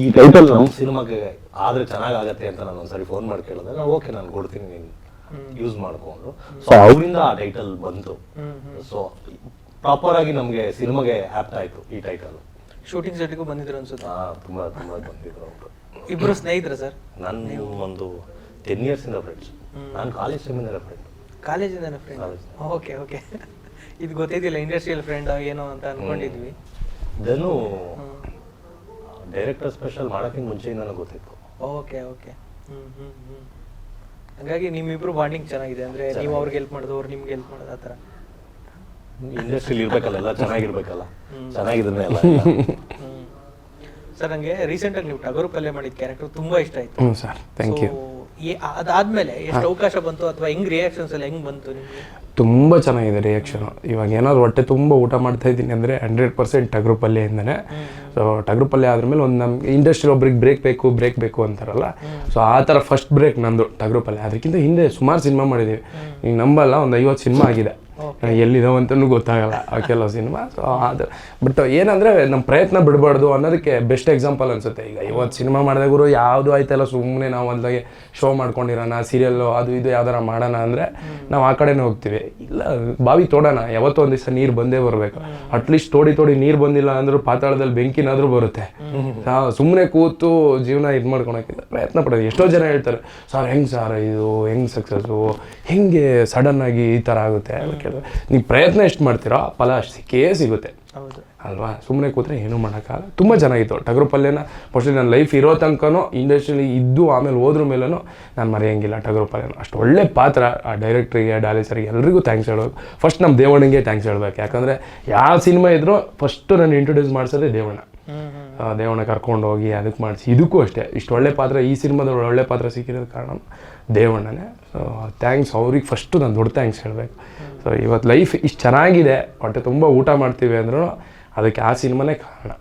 Speaker 2: ಈ ಟೈಟಲ್ ನಮ್ಮ ಸಿನಿಮಾಗೆ ಆದ್ರೆ ಚೆನ್ನಾಗಾಗತ್ತೆ ಅಂತ ನಾನು ಒಂದ್ಸರಿ ಫೋನ್ ಮಾಡಿ ಕೇಳಿದಾಗ ಓಕೆ ನಾನು ಕೊಡ್ತೀನಿ ನೀನು ಯೂಸ್ ಮಾಡ್ಕೊಂಡ್ರು ಸೊ ಅವರಿಂದ ಆ ಟೈಟಲ್ ಬಂತು. ಸೊ ಪ್ರಾಪರ್ ಆಗಿ ನಮಗೆ ಸಿನಿಮಾಗೆ ಆಪ್ಟ್ ಆಯ್ತು ಈ ಟೈಟಲ್
Speaker 1: ಶೂಟಿಂಗ್ ಸೆಟ್ಗೂ ಬಂದಿದ್ರು ಅನ್ಸುತ್ತೆ.
Speaker 2: ತುಂಬಾ ತುಂಬಾ ಬಂದಿದ್ರು ಅವರು.
Speaker 1: ಇಬ್ರು ಸ್ನೇಹಿತರ ಸರ್?
Speaker 2: ನಾನು ಒಂದು ಟೆನ್ ಇಯರ್ಸ್ ಇಂದ ಫ್ರೆಂಡ್ಸ್ ನಾನು ಕಾಲೇಜ್ ಟೈಮಿಂದ ಫ್ರೆಂಡ್
Speaker 1: ಕಾಲೇಜಿಂದ ಫ್ರೆಂಡ್. ಓಕೆ ಓಕೆ ಇದು ಗೊತ್ತಿದ್ದಿಲ್ಲ ಇಂಡಸ್ಟ್ರಿಯಲ್ ಫ್ರೆಂಡ್ ಏನೋ ಅಂತ ಅನ್ಕೊಂಡಿದ್ವಿ.
Speaker 2: ಇದನ್ನು ಡೈರೆಕ್ಟರ್ ಸ್ಪೆಷಲ್ ಮಾಡೋಕ್ಕಿಂತ ಮುಂಚೆಯಿಂದ ನನಗೆ ಗೊತ್ತಿತ್ತು.
Speaker 1: ಓಕೆ ಓಕೆ ಹ್ಞೂ ಹ್ಞೂ ಹ್ಮ್. ಹಾಗಾಗಿ ನಿಮ್ಮಿಬ್ರು ಬಾಂಡಿಂಗ್ ಚೆನ್ನಾಗಿದೆ ಅಂದ್ರೆ ನೀವು ಅವ್ರಿಗೆ ಹೆಲ್ಪ್ ಮಾಡೋದು ಅವ್ರು ನಿಮ್ಗೆ ಹೆಲ್ಪ್ ಮಾಡೋದು ಆ ಥರ.
Speaker 2: ಇಂಡಸ್ಟ್ರಿಲಿ ಇರ್ಬೇಕಲ್ಲ ಎಲ್ಲ ಚೆನ್ನಾಗಿರ್ಬೇಕಲ್ಲ. ಚೆನ್ನಾಗಿದ್ರೆ ಎಲ್ಲ.
Speaker 1: ಹ್ಮ್. ಸರ್ ನಂಗೆ ರೀಸೆಂಟ್ ಆಗಿ ನೀವು ಟಗರು ಪಲ್ಯ ಮಾಡಿದ ಕ್ಯಾರೆಕ್ಟರ್ ತುಂಬಾ ಇಷ್ಟ ಆಯ್ತು.
Speaker 3: ಸರ್ ಥ್ಯಾಂಕ್ ಯು
Speaker 1: ಅದಾದ್ಮೇಲೆ ಎಷ್ಟು ಅವಕಾಶ ಬಂತು ಅಥವಾ ಹೆಂಗ್ ರಿಯಾಕ್ಷನ್ಸ್ ಎಲ್ಲ ಹೆಂಗ್ ಬಂತು ನಿಮ್ಗೆ?
Speaker 3: ತುಂಬ ಚೆನ್ನಾಗಿದೆ ರಿಯಾಕ್ಷನ್ ಇವಾಗ ಏನಾದ್ರು ಹೊಟ್ಟೆ ತುಂಬ ಊಟ ಮಾಡ್ತಾ ಇದ್ದೀನಿ ಅಂದರೆ ಹಂಡ್ರೆಡ್ ಪರ್ಸೆಂಟ್ ಟಗರು ಪಲ್ಯದಿಂದನೇ ಸೊ ಟಗರು ಪಲ್ಯ ಆದ್ಮೇಲೆ ಒಂದು ನಮ್ಗೆ ಇಂಡಸ್ಟ್ರಿ ಒಬ್ರಿಗೆ ಬ್ರೇಕ್ ಬೇಕು ಬ್ರೇಕ್ ಬೇಕು ಅಂತಾರಲ್ಲ. ಸೊ ಆ ಥರ ಫಸ್ಟ್ ಬ್ರೇಕ್ ನಂದು ಟಗರು ಪಲ್ಯ ಅದಕ್ಕಿಂತ ಹಿಂದೆ ಸುಮಾರು ಸಿನಿಮಾ ಮಾಡಿದ್ದೀವಿ ಈಗ ನಂಬಲ್ಲ ಒಂದು ಐವತ್ತು ಸಿನಿಮಾ ಆಗಿದೆ. ಎಲ್ಲಿದಾವ ಅಂತಲೂ ಗೊತ್ತಾಗಲ್ಲ ಆ ಕೆಲವು ಸಿನಿಮಾ. ಸೊ ಅದು ಬಟ್ ಏನಂದರೆ ನಮ್ಮ ಪ್ರಯತ್ನ ಬಿಡಬಾರ್ದು ಅನ್ನೋದಕ್ಕೆ ಬೆಸ್ಟ್ ಎಕ್ಸಾಂಪಲ್ ಅನ್ಸುತ್ತೆ. ಈಗ ಇವತ್ತು ಸಿನಿಮಾ ಮಾಡಿದಾಗರು ಯಾವುದು ಆಯ್ತಲ್ಲ ಸುಮ್ಮನೆ ನಾವು ಒಂದಾಗೆ ಶೋ ಮಾಡ್ಕೊಂಡಿರೋಣ ಸೀರಿಯಲ್ಲು ಅದು ಇದು ಯಾವ್ದಾರ ಮಾಡೋಣ ಅಂದರೆ ನಾವು ಆ ಕಡೆನೇ ಹೋಗ್ತೀವಿ. ಇಲ್ಲ, ಬಾವಿ ತೋಡೋಣ, ಯಾವತ್ತೋ ಒಂದು ದಿವಸ ನೀರು ಬಂದೇ ಬರಬೇಕು. ಅಟ್ಲೀಸ್ಟ್ ತೋಡಿ ತೋಡಿ ನೀರು ಬಂದಿಲ್ಲ ಅಂದರೂ ಪಾತಾಳದಲ್ಲಿ ಬೆಂಕಿನಾದ್ರೂ ಬರುತ್ತೆ. ಸುಮ್ಮನೆ ಕೂತು ಜೀವನ ಇದು ಮಾಡ್ಕೊಳಕ್ಕಿಲ್ಲ ಪ್ರಯತ್ನ ಪಡೋದು. ಎಷ್ಟೋ ಜನ ಹೇಳ್ತಾರೆ, ಸರ್, ಹೆಂಗೆ ಸರ್ ಇದು? ಹೆಂಗೆ ಸಕ್ಸಸ್ಸು ಹೆಂಗೆ ಸಡನ್ ಆಗಿ ಈ ಥರ ಆಗುತ್ತೆ? ಅಂತ ನೀವು ಪ್ರಯತ್ನ ಎಷ್ಟು ಮಾಡ್ತೀರೋ ಫಲ ಅಷ್ಟು ಸಿಕ್ಕೇ ಸಿಗುತ್ತೆ. ಅಲ್ವಾ? ಸುಮ್ಮನೆ ಕೂತ್ರೆ ಏನೂ ಮಾಡೋಕ್ಕಾಗಲ್ಲ. ತುಂಬ ಚೆನ್ನಾಗಿತ್ತು ಟಗರು ಪಲ್ಯನ ಮೋಸ್ಟ್ಲಿ ನನ್ನ ಲೈಫ್ ಇರೋ ತನಕನೂ ಇಂಡಸ್ಟ್ರಿಯಲ್ಲಿ ಇದ್ದು ಆಮೇಲೆ ಹೋದ್ರ ಮೇಲೂ ನಾನು ಮರೆಯಂಗಿಲ್ಲ ಟಗರು ಪಲ್ಯನ ಅಷ್ಟು ಒಳ್ಳೆ ಪಾತ್ರ ಆ ಡೈರೆಕ್ಟ್ರಿಗೆ ಆ ಸರ್ಗೆ ಎಲ್ರಿಗೂ ಥ್ಯಾಂಕ್ಸ್ ಹೇಳ್ಬೇಕು. ಫಸ್ಟ್ ನಮ್ಮ ದೇವಣ್ಣಗೆ ಥ್ಯಾಂಕ್ಸ್ ಹೇಳ್ಬೇಕು. ಯಾಕಂದರೆ ಯಾವ ಸಿನಿಮಾ ಇದ್ರೂ ಫಸ್ಟು ನಾನು ಇಂಟ್ರೊಡ್ಯೂಸ್ ಮಾಡಿಸೋದೇ ದೇವಣ್ಣ. ದೇವಣ್ಣ ಕರ್ಕೊಂಡು ಹೋಗಿ ಅದಕ್ಕೆ ಮಾಡಿಸಿ. ಇದಕ್ಕೂ ಅಷ್ಟೇ. ಇಷ್ಟು ಒಳ್ಳೆ ಪಾತ್ರ ಈ ಸಿನಿಮಾದ ಒಳ್ಳೆ ಪಾತ್ರ ಸಿಕ್ಕಿರೋದು ಕಾರಣ ದೇವಣ್ಣನೇ. ಸೊ ಥ್ಯಾಂಕ್ಸ್ ಅವ್ರಿಗೆ ಫಸ್ಟು ನಾನು ದೊಡ್ಡ ಥ್ಯಾಂಕ್ಸ್ ಹೇಳಬೇಕು. ಸೊ ಇವತ್ತು ಲೈಫ್ ಇಷ್ಟು ಚೆನ್ನಾಗಿದೆ ಹೊಟ್ಟೆ ತುಂಬ ಊಟ ಮಾಡ್ತೀವಿ ಅಂದ್ರೂ ಅದಕ್ಕೆ ಆ ಸಿನಿಮಾನೇ ಕಾರಣ.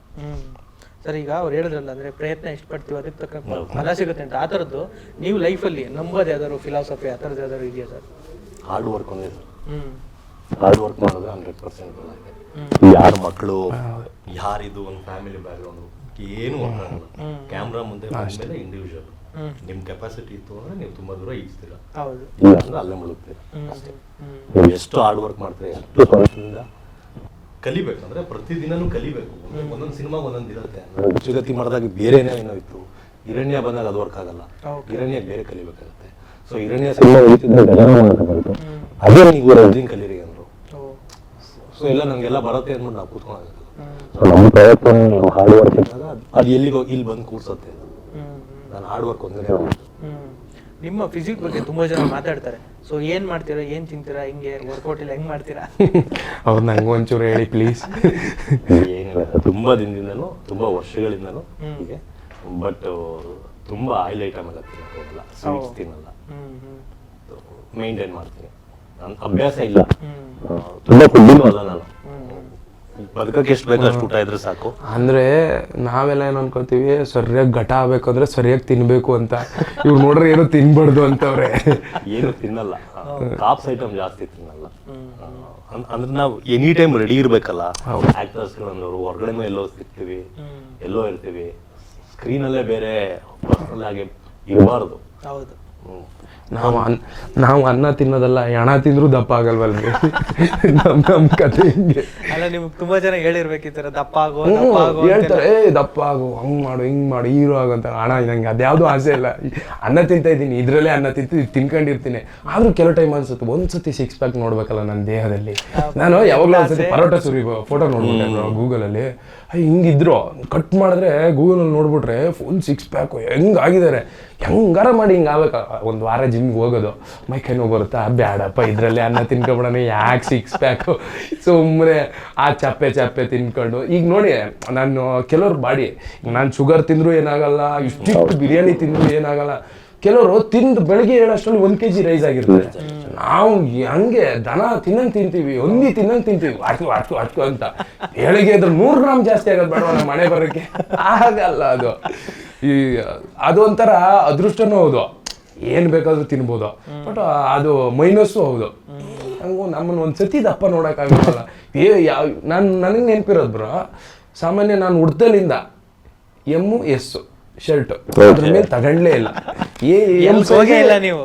Speaker 1: ಸರ್ ಈಗ ಅವ್ರು ಹೇಳಿದ್ರಲ್ಲ ಅಂದ್ರೆ ಪ್ರಯತ್ನ ಎಷ್ಟು ಪಡ್ತೀವಿ ಅದಕ್ಕೆ ತಕ್ಕ ಫಲ ಸಿಗುತ್ತೆ ಅಂತ. ಆ ಥರದ್ದು ನೀವು ಲೈಫಲ್ಲಿ ನಂಬೋದು ಯಾವ್ದಾದ್ರು ಫಿಲಾಸಫಿ ಆ ಥರದ್ದು ಯಾವ್ದಾದ್ರು ಇದೆಯಾ ಸರ್?
Speaker 2: ಹಾರ್ಡ್ ವರ್ಕ್ ಒಂದು ಸರ್. ಹಾರ್ಡ್ ವರ್ಕ್ ಮಾಡೋದು ಹಂಡ್ರೆಡ್ ಪರ್ಸೆಂಟ್ ಯಾರು ಮಕ್ಕಳು ಯಾರಿದು ಒಂದು ಫ್ಯಾಮಿಲಿ ಬ್ಯಾಕ್ಗ್ರೌಂಡ್ ಏನು ಕ್ಯಾಮ್ರಾ ಮುಂದೆ ಇಂಡಿವಿಜುವಲ್ ನಿಮ್ ಕೆಪಾಸಿಟಿ ಇತ್ತು ಅಂದ್ರೆ ನೀವು ತುಂಬಾ ದೂರ ಈಜ್ತೀರಾ
Speaker 1: ಹೌದು.
Speaker 2: ಇಲ್ಲ ಅಂದ್ರೆ ಅಲ್ಲೇ ಮುಳುಗ್ತೀರ. ಅಷ್ಟೇ. ನೀವು ಎಷ್ಟು ಹಾರ್ಡ್ ವರ್ಕ್ ಮಾಡ್ತೀರಿ ಎಷ್ಟು ಕಲಿಬೇಕು? ಅಂದ್ರೆ ಪ್ರತಿದಿನನೂ ಕಲಿಬೇಕು. ಒಂದೊಂದು ಸಿನಿಮಾ ಒಂದೊಂದು ಇರುತ್ತೆ. ಹೆಚ್ಚುಗತಿ ಮಾಡಿದಾಗ ಬೇರೆನೇ ಏನೋ ಇತ್ತು. ಹಿರಣ್ಯ ಬಂದಾಗ ಅದು ವರ್ಕ್ ಆಗಲ್ಲ. ಹಿರಣ್ಯ ಬೇರೆ ಕಲಿಬೇಕಾಗುತ್ತೆ. ಸೊ ಹಿರಣ್ಯ ಸಿನಿಮಾ ಅದೇ ನೀವು ರಜಿನ್ ಕಲೀರಿ ಅಂದ್ರು. ಸೊ ಎಲ್ಲ ನಮ್ಗೆಲ್ಲ ಬರುತ್ತೆ ಅಂದ್ಬಿಟ್ಟು ನಾವು ಕೂತ್ಕೊಂಡು ನಮ್ಮ ಪ್ರಯತ್ನ ಹಾರ್ಡ್ ವರ್ಕ್ ಇದ್ದಾಗ ಅದು ಎಲ್ಲಿಗೋ ಇಲ್ಲಿ ಬಂದು ಕೂರ್ಸತ್ತೆ ನಾನು ಹಾರ್ಡ್ ವರ್ಕ್ ಒಂದೇ
Speaker 1: ಹ್ಮ್. ನಿಮ್ಮ ಫಿಸಿಕ್ ಬಗ್ಗೆ ತುಂಬಾ ಜನ ಮಾತಾಡ್ತಾರೆ. ಸೊ ಏನ್ ಮಾಡ್ತೀರಾ ಏನ್ ತಿಂತೀರಾ ಹಿಂಗೆ ವರ್ಕೌಟ್ ಇಲ್ಲ ಹೆಂಗ್ ಮಾಡ್ತೀರಾ?
Speaker 3: ಅವ್ರು ನಂಗೆ ಒಂಚೂರು ಹೇಳಿ ಪ್ಲೀಸ್
Speaker 2: ಏನಿಲ್ಲ ತುಂಬಾ ದಿನದಿಂದನೂ ತುಂಬಾ ವರ್ಷಗಳಿಂದನು. ಹೀಗೆ. ಬಟ್ ತುಂಬಾ ಆಯಿಲ್ ಐಟಮ್ ಎಲ್ಲ ತಿನ್ನಲ್ಲ. ಸ್ವೀಟ್ಸ್ ತಿನ್ನಲ್ಲ ಮೇಂಟೈನ್ ಮಾಡ್ತೀನಿ. ನನ್ನ ಅಭ್ಯಾಸ ಇಲ್ಲ. ತುಂಬಾ ಕುಡ್ಡಿನೂ ಅಲ್ಲ ಬದುಕಕ್ಕೆ ಎಷ್ಟು ಬೇಕು ಅಷ್ಟು ಊಟ ಇದ್ರೆ ಸಾಕು.
Speaker 3: ಅಂದ್ರೆ ನಾವೆಲ್ಲ ಏನು ಅನ್ಕೋತೀವಿ ಸರಿಯಾಗಿ ಘಟ ಆಗ್ಬೇಕಂದ್ರೆ ಸರಿಯಾಗಿ ತಿನ್ನಬೇಕು ಅಂತ. ಇವ್ರು ನೋಡ್ರೆ ಏನೋ ತಿನ್ಬಾರ್ದು ಅಂತವ್ರೆ.
Speaker 2: ಏನು ತಿನ್ನಲ್ಲ. ಕಾಪ್ಸ್ ಐಟಮ್ ಜಾಸ್ತಿ ತಿನ್ನಲ್ಲ. ಅಂದ್ರೆ ನಾವು ಎನಿ ಟೈಮ್ ರೆಡಿ ಇರ್ಬೇಕಲ್ಲ. ಆಕ್ಟರ್ಸ್ ಹೊರಗಡೆನೂ ಎಲ್ಲೋ ಸಿಗ್ತೀವಿ ಎಲ್ಲೋ ಇರ್ತೀವಿ. ಸ್ಕ್ರೀನಲ್ಲೇ ಬೇರೆ ಪರ್ಸನಲ್ ಆಗಿ ಇರಬಾರ್ದು.
Speaker 1: ಹೌದು.
Speaker 3: ನಾವು ಅನ್ ನಾವು ಅನ್ನ ತಿನ್ನೋದಲ್ಲ ಹಣ ತಿಂದ್ರೂ ದಪ್ಪ ಆಗಲ್ವಲ್ಲ ನಮ್ಮ ನಮ್ಮ ಕತೆ ಹಿಂಗೆ.
Speaker 1: ಅಲ್ಲ ನಿಮ್ಗೆ ತುಂಬಾ ಜನ ಹೇಳಿರ್ಬೇಕು ಈ ತರ ದಪ್ಪ ಆಗೋ ದಪ್ಪ ಆಗೋ
Speaker 3: ಹೇಳ್ತಾರೆ. ಏ ದಪ್ಪ ಆಗು ಹಂಗ್ ಮಾಡು ಹಿಂಗ್ ಮಾಡು ಹೀರೋ ಆಗು ಅಂತ. ಹಣ ನಂಗೆ ಅದ್ಯಾವುದೂ ಆಸೆ ಇಲ್ಲ. ಅನ್ನ ತಿಂತಾ ಇದ್ದೀನಿ ಇದ್ರಲ್ಲೇ ಅನ್ನ ತಿಂತು ತಿನ್ಕೊಂಡಿರ್ತೀನಿ. ಆದ್ರೂ ಕೆಲವು ಟೈಮ್ ಅನ್ಸುತ್ತೆ ಒಂದ್ಸತಿ ಸಿಕ್ಸ್ ಪ್ಯಾಕ್ ನೋಡ್ಬೇಕಲ್ಲ ನನ್ನ ದೇಹದಲ್ಲಿ. ನಾನು ಯಾವಾಗಲೂ ಒಂದ್ಸತಿ ಪರೋಟ ಸುರಿ ಫೋಟೋ ನೋಡ್ಬಿಟ್ಟೆ ಗೂಗಲಲ್ಲಿ. ಹಿಂಗಿದ್ರು ಕಟ್ ಮಾಡಿದ್ರೆ ಗೂಗಲಲ್ಲಿ ನೋಡ್ಬಿಟ್ರೆ ಫುಲ್ ಸಿಕ್ಸ್ ಪ್ಯಾಕು ಹೆಂಗಾಗಿದ್ದಾರೆ. ಹೆಂಗಾರ ಮಾಡಿ ಹಿಂಗೆ ಆಗ್ಬೇಕು. ಒಂದು ವಾರ ಜಿಮ್ಗೆ ಹೋಗೋದು. ಮೈ ಕೈ ನೋವು ಬರುತ್ತಾ? ಬೇಡಪ್ಪ ಇದರಲ್ಲಿ ಅನ್ನ ತಿನ್ಕೊಬಿಡೋಣ, ಯಾಕೆ ಸಿಕ್ಸ್ ಪ್ಯಾಕು ಸುಮ್ಮನೆ ಆ ಚಪ್ಪೆ ಚಪ್ಪೆ ತಿನ್ಕೊಂಡು. ಈಗ ನೋಡಿ, ನಾನು ಕೆಲವ್ರ ಬಾಡಿ ನಾನು ಶುಗರ್ ತಿಂದರೂ ಏನಾಗಲ್ಲ, ಇಷ್ಟಿಷ್ಟು ಬಿರಿಯಾನಿ ತಿಂದರೂ ಏನಾಗಲ್ಲ. ಕೆಲವರು ತಿಂದು ಬೆಳಗ್ಗೆ ಹೇಳೋಷ್ಟ್ರಲ್ಲಿ ಕೆ ಕೆಜಿ ರೈಸ್ ಆಗಿರ್ತದೆ ನಾವು ಹಂಗೆ ದನ ತಿನ್ನಂಗೆ ತಿಂತೀವಿ, ಒಂದಿ ತಿನ್ನಂಗೆ ತಿಂತೀವಿ. ಅಟ್ಕು ಅಟ್ಕು ಅಟ್ಕು ಅಂತ. ಬೆಳಗ್ಗೆ ಅದ್ರ ನೂರು ಗ್ರಾಮ್ ಜಾಸ್ತಿ ಆಗೋದು ಬೇಡ ನಮ್ಮ ಮನೆ ಬರೋಕ್ಕೆ ಆಗಲ್ಲ ಅದು. ಈ, ಅದು ಒಂಥರ ಅದೃಷ್ಟನೂ ಹೌದು. ಏನ್ ಬೇಕಾದ್ರೂ ತಿನ್ಬೋದು. ಬಟ್ ಅದು ಮೈನಸ್ಸು ಹೌದು. ಹಂಗು ನಮ್ಮನ್ನು ಒಂದು ಸತಿ ದಪ್ಪ ನೋಡೋಕ್ಕಾಗಲ್ಲ ಏ ಯಾವ ನಾನು, ನನಗೆ ನೆನಪಿರೋದು ಬ್ರೋ, ಸಾಮಾನ್ಯ ನಾನು ಹುಡ್ತಲಿಂದ, ಎಮ್ಮು ಎಸ್ ಶರ್ಟ್. ಅದ್ರ ಮೇಲೆ ತಗೊಂಡ್ಲೇ ಇಲ್ಲ. ಏ
Speaker 1: ಎಲ್ ಹೋಗೇ ಇಲ್ಲ ನೀವು?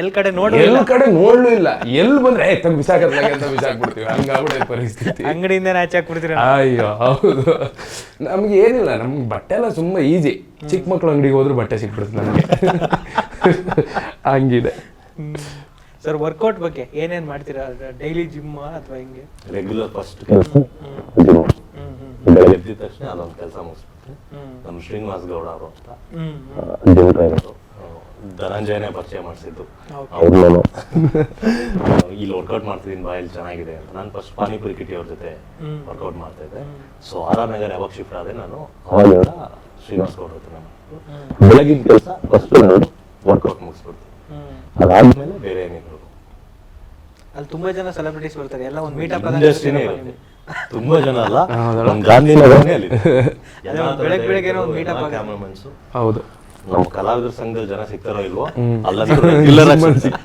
Speaker 1: ಎಲ್ ಕಡೆ ನೋಡಿ
Speaker 3: ಎಲ್ ಕಡೆ ನೋಡ್ಲೂ ಇಲ್ಲ. ಎಲ್ ಬಂದ್ರೆ ಏ ತಂಗ್ ಬಿಸಾಕತ್ಲಾಗೆ ಅಂತ ಬಿಸಾಕ್ಬಿಡ್ತೀವಿ. ಹಂಗಾಗ್ಬಿಟ್ಟೆ ಪರಿಸ್ಥಿತಿ.
Speaker 1: ಅಂಗಡಿಯಿಂದ ಆಚೆ ಹಾಕ್ಬಿಡ್ತೀರ
Speaker 3: ಅಯ್ಯೋ ಹೌದು. ನಮ್ಗೆ ಏನಿಲ್ಲ ನಮ್ಗೆ ಬಟ್ಟೆ ಎಲ್ಲ ತುಂಬಾ ಈಜಿ. ಚಿಕ್ಕ ಮಕ್ಳು ಅಂಗಡಿಗೆ ಹೋದ್ರು ಬಟ್ಟೆ ಸಿಕ್ಬಿಡುತ್ತೆ ನಮಗೆ. ಹಂಗಿದೆ.
Speaker 1: ಸರ್ ವರ್ಕೌಟ್ ಬಗ್ಗೆ ಏನೇನ್ ಮಾಡ್ತೀರಾ? ಡೈಲಿ ಜಿಮ್ ಅಥವಾ ಹಿಂಗೆ?
Speaker 2: ರೆಗ್ಯುಲರ್ ಫಸ್ಟ್ ಕೆಲಸ. ಬೆಳಗ್ಗೆ ಎದ್ದಿದ ತಕ್ಷಣ ಅದೊಂದು ಕೆಲಸ ನಮ್ಮ ಶ್ರೀನಿವಾಸ್ ಗೌಡ ಅವರು ಅಂತ. ಧನಂಜಯನೇ ಪರಿಚಯ ಮಾಡಿಸಿದ್ದು. ಅವ್ರು ನಾನು ಇಲ್ಲಿ ವರ್ಕೌಟ್ ಮಾಡ್ತಿದ್ದೀನಿ ಬಾಯಿ ಇಲ್ಲಿ ಚೆನ್ನಾಗಿದೆ ಅಂತ. ನಾನು ಫಸ್ಟ್ ಪಾನಿಪುರಿ ಕಿಟಿ ಅವ್ರ ಜೊತೆ ವರ್ಕೌಟ್ ಮಾಡ್ತಾ ಇದ್ದೆ. ಸೊ ಆರ್ ಆರ್ ನಗರ್ ಯಾವಾಗ ಶಿಫ್ಟ್ ಆದೆ ನಾನು ಅವಾಗ ಶ್ರೀನಿವಾಸ್ ಗೌಡ ಹತ್ರ ನಾನು. ಬೆಳಗಿನ ಕೆಲಸ ಫಸ್ಟ್ ನಾನು ವರ್ಕೌಟ್ ಮುಗಿಸ್ಬಿಡ್ತೀನಿ. ಅದಾದ್ಮೇಲೆ ಬೇರೆ ಏನಿದ್ರು
Speaker 1: ಅಲ್ಲಿ ತುಂಬಾ ಜನ ಸೆಲೆಬ್ರಿಟೀಸ್ ಬರ್ತಾರೆ. ಎಲ್ಲ ಒಂದು ಮೀಟಪ್
Speaker 2: ಇಂಡಸ್ಟ್ರಿನೇ ಇರುತ್ತೆ. ತುಂಬಾ ಜನ ಅಲ್ಲ. ನಮ್ಮ
Speaker 1: ಆಗುತ್ತೆ.
Speaker 2: ಕ್ಯಾಮ್ರಾಮನ್ಸ್
Speaker 3: ಹೌದು.
Speaker 2: ನಮ್ಮ ಕಲಾವಿದರ ಸಂಘದಲ್ಲಿ ಜನ ಸಿಗ್ತಾರೋ ಇಲ್ವೋ ಅಲ್ಲ.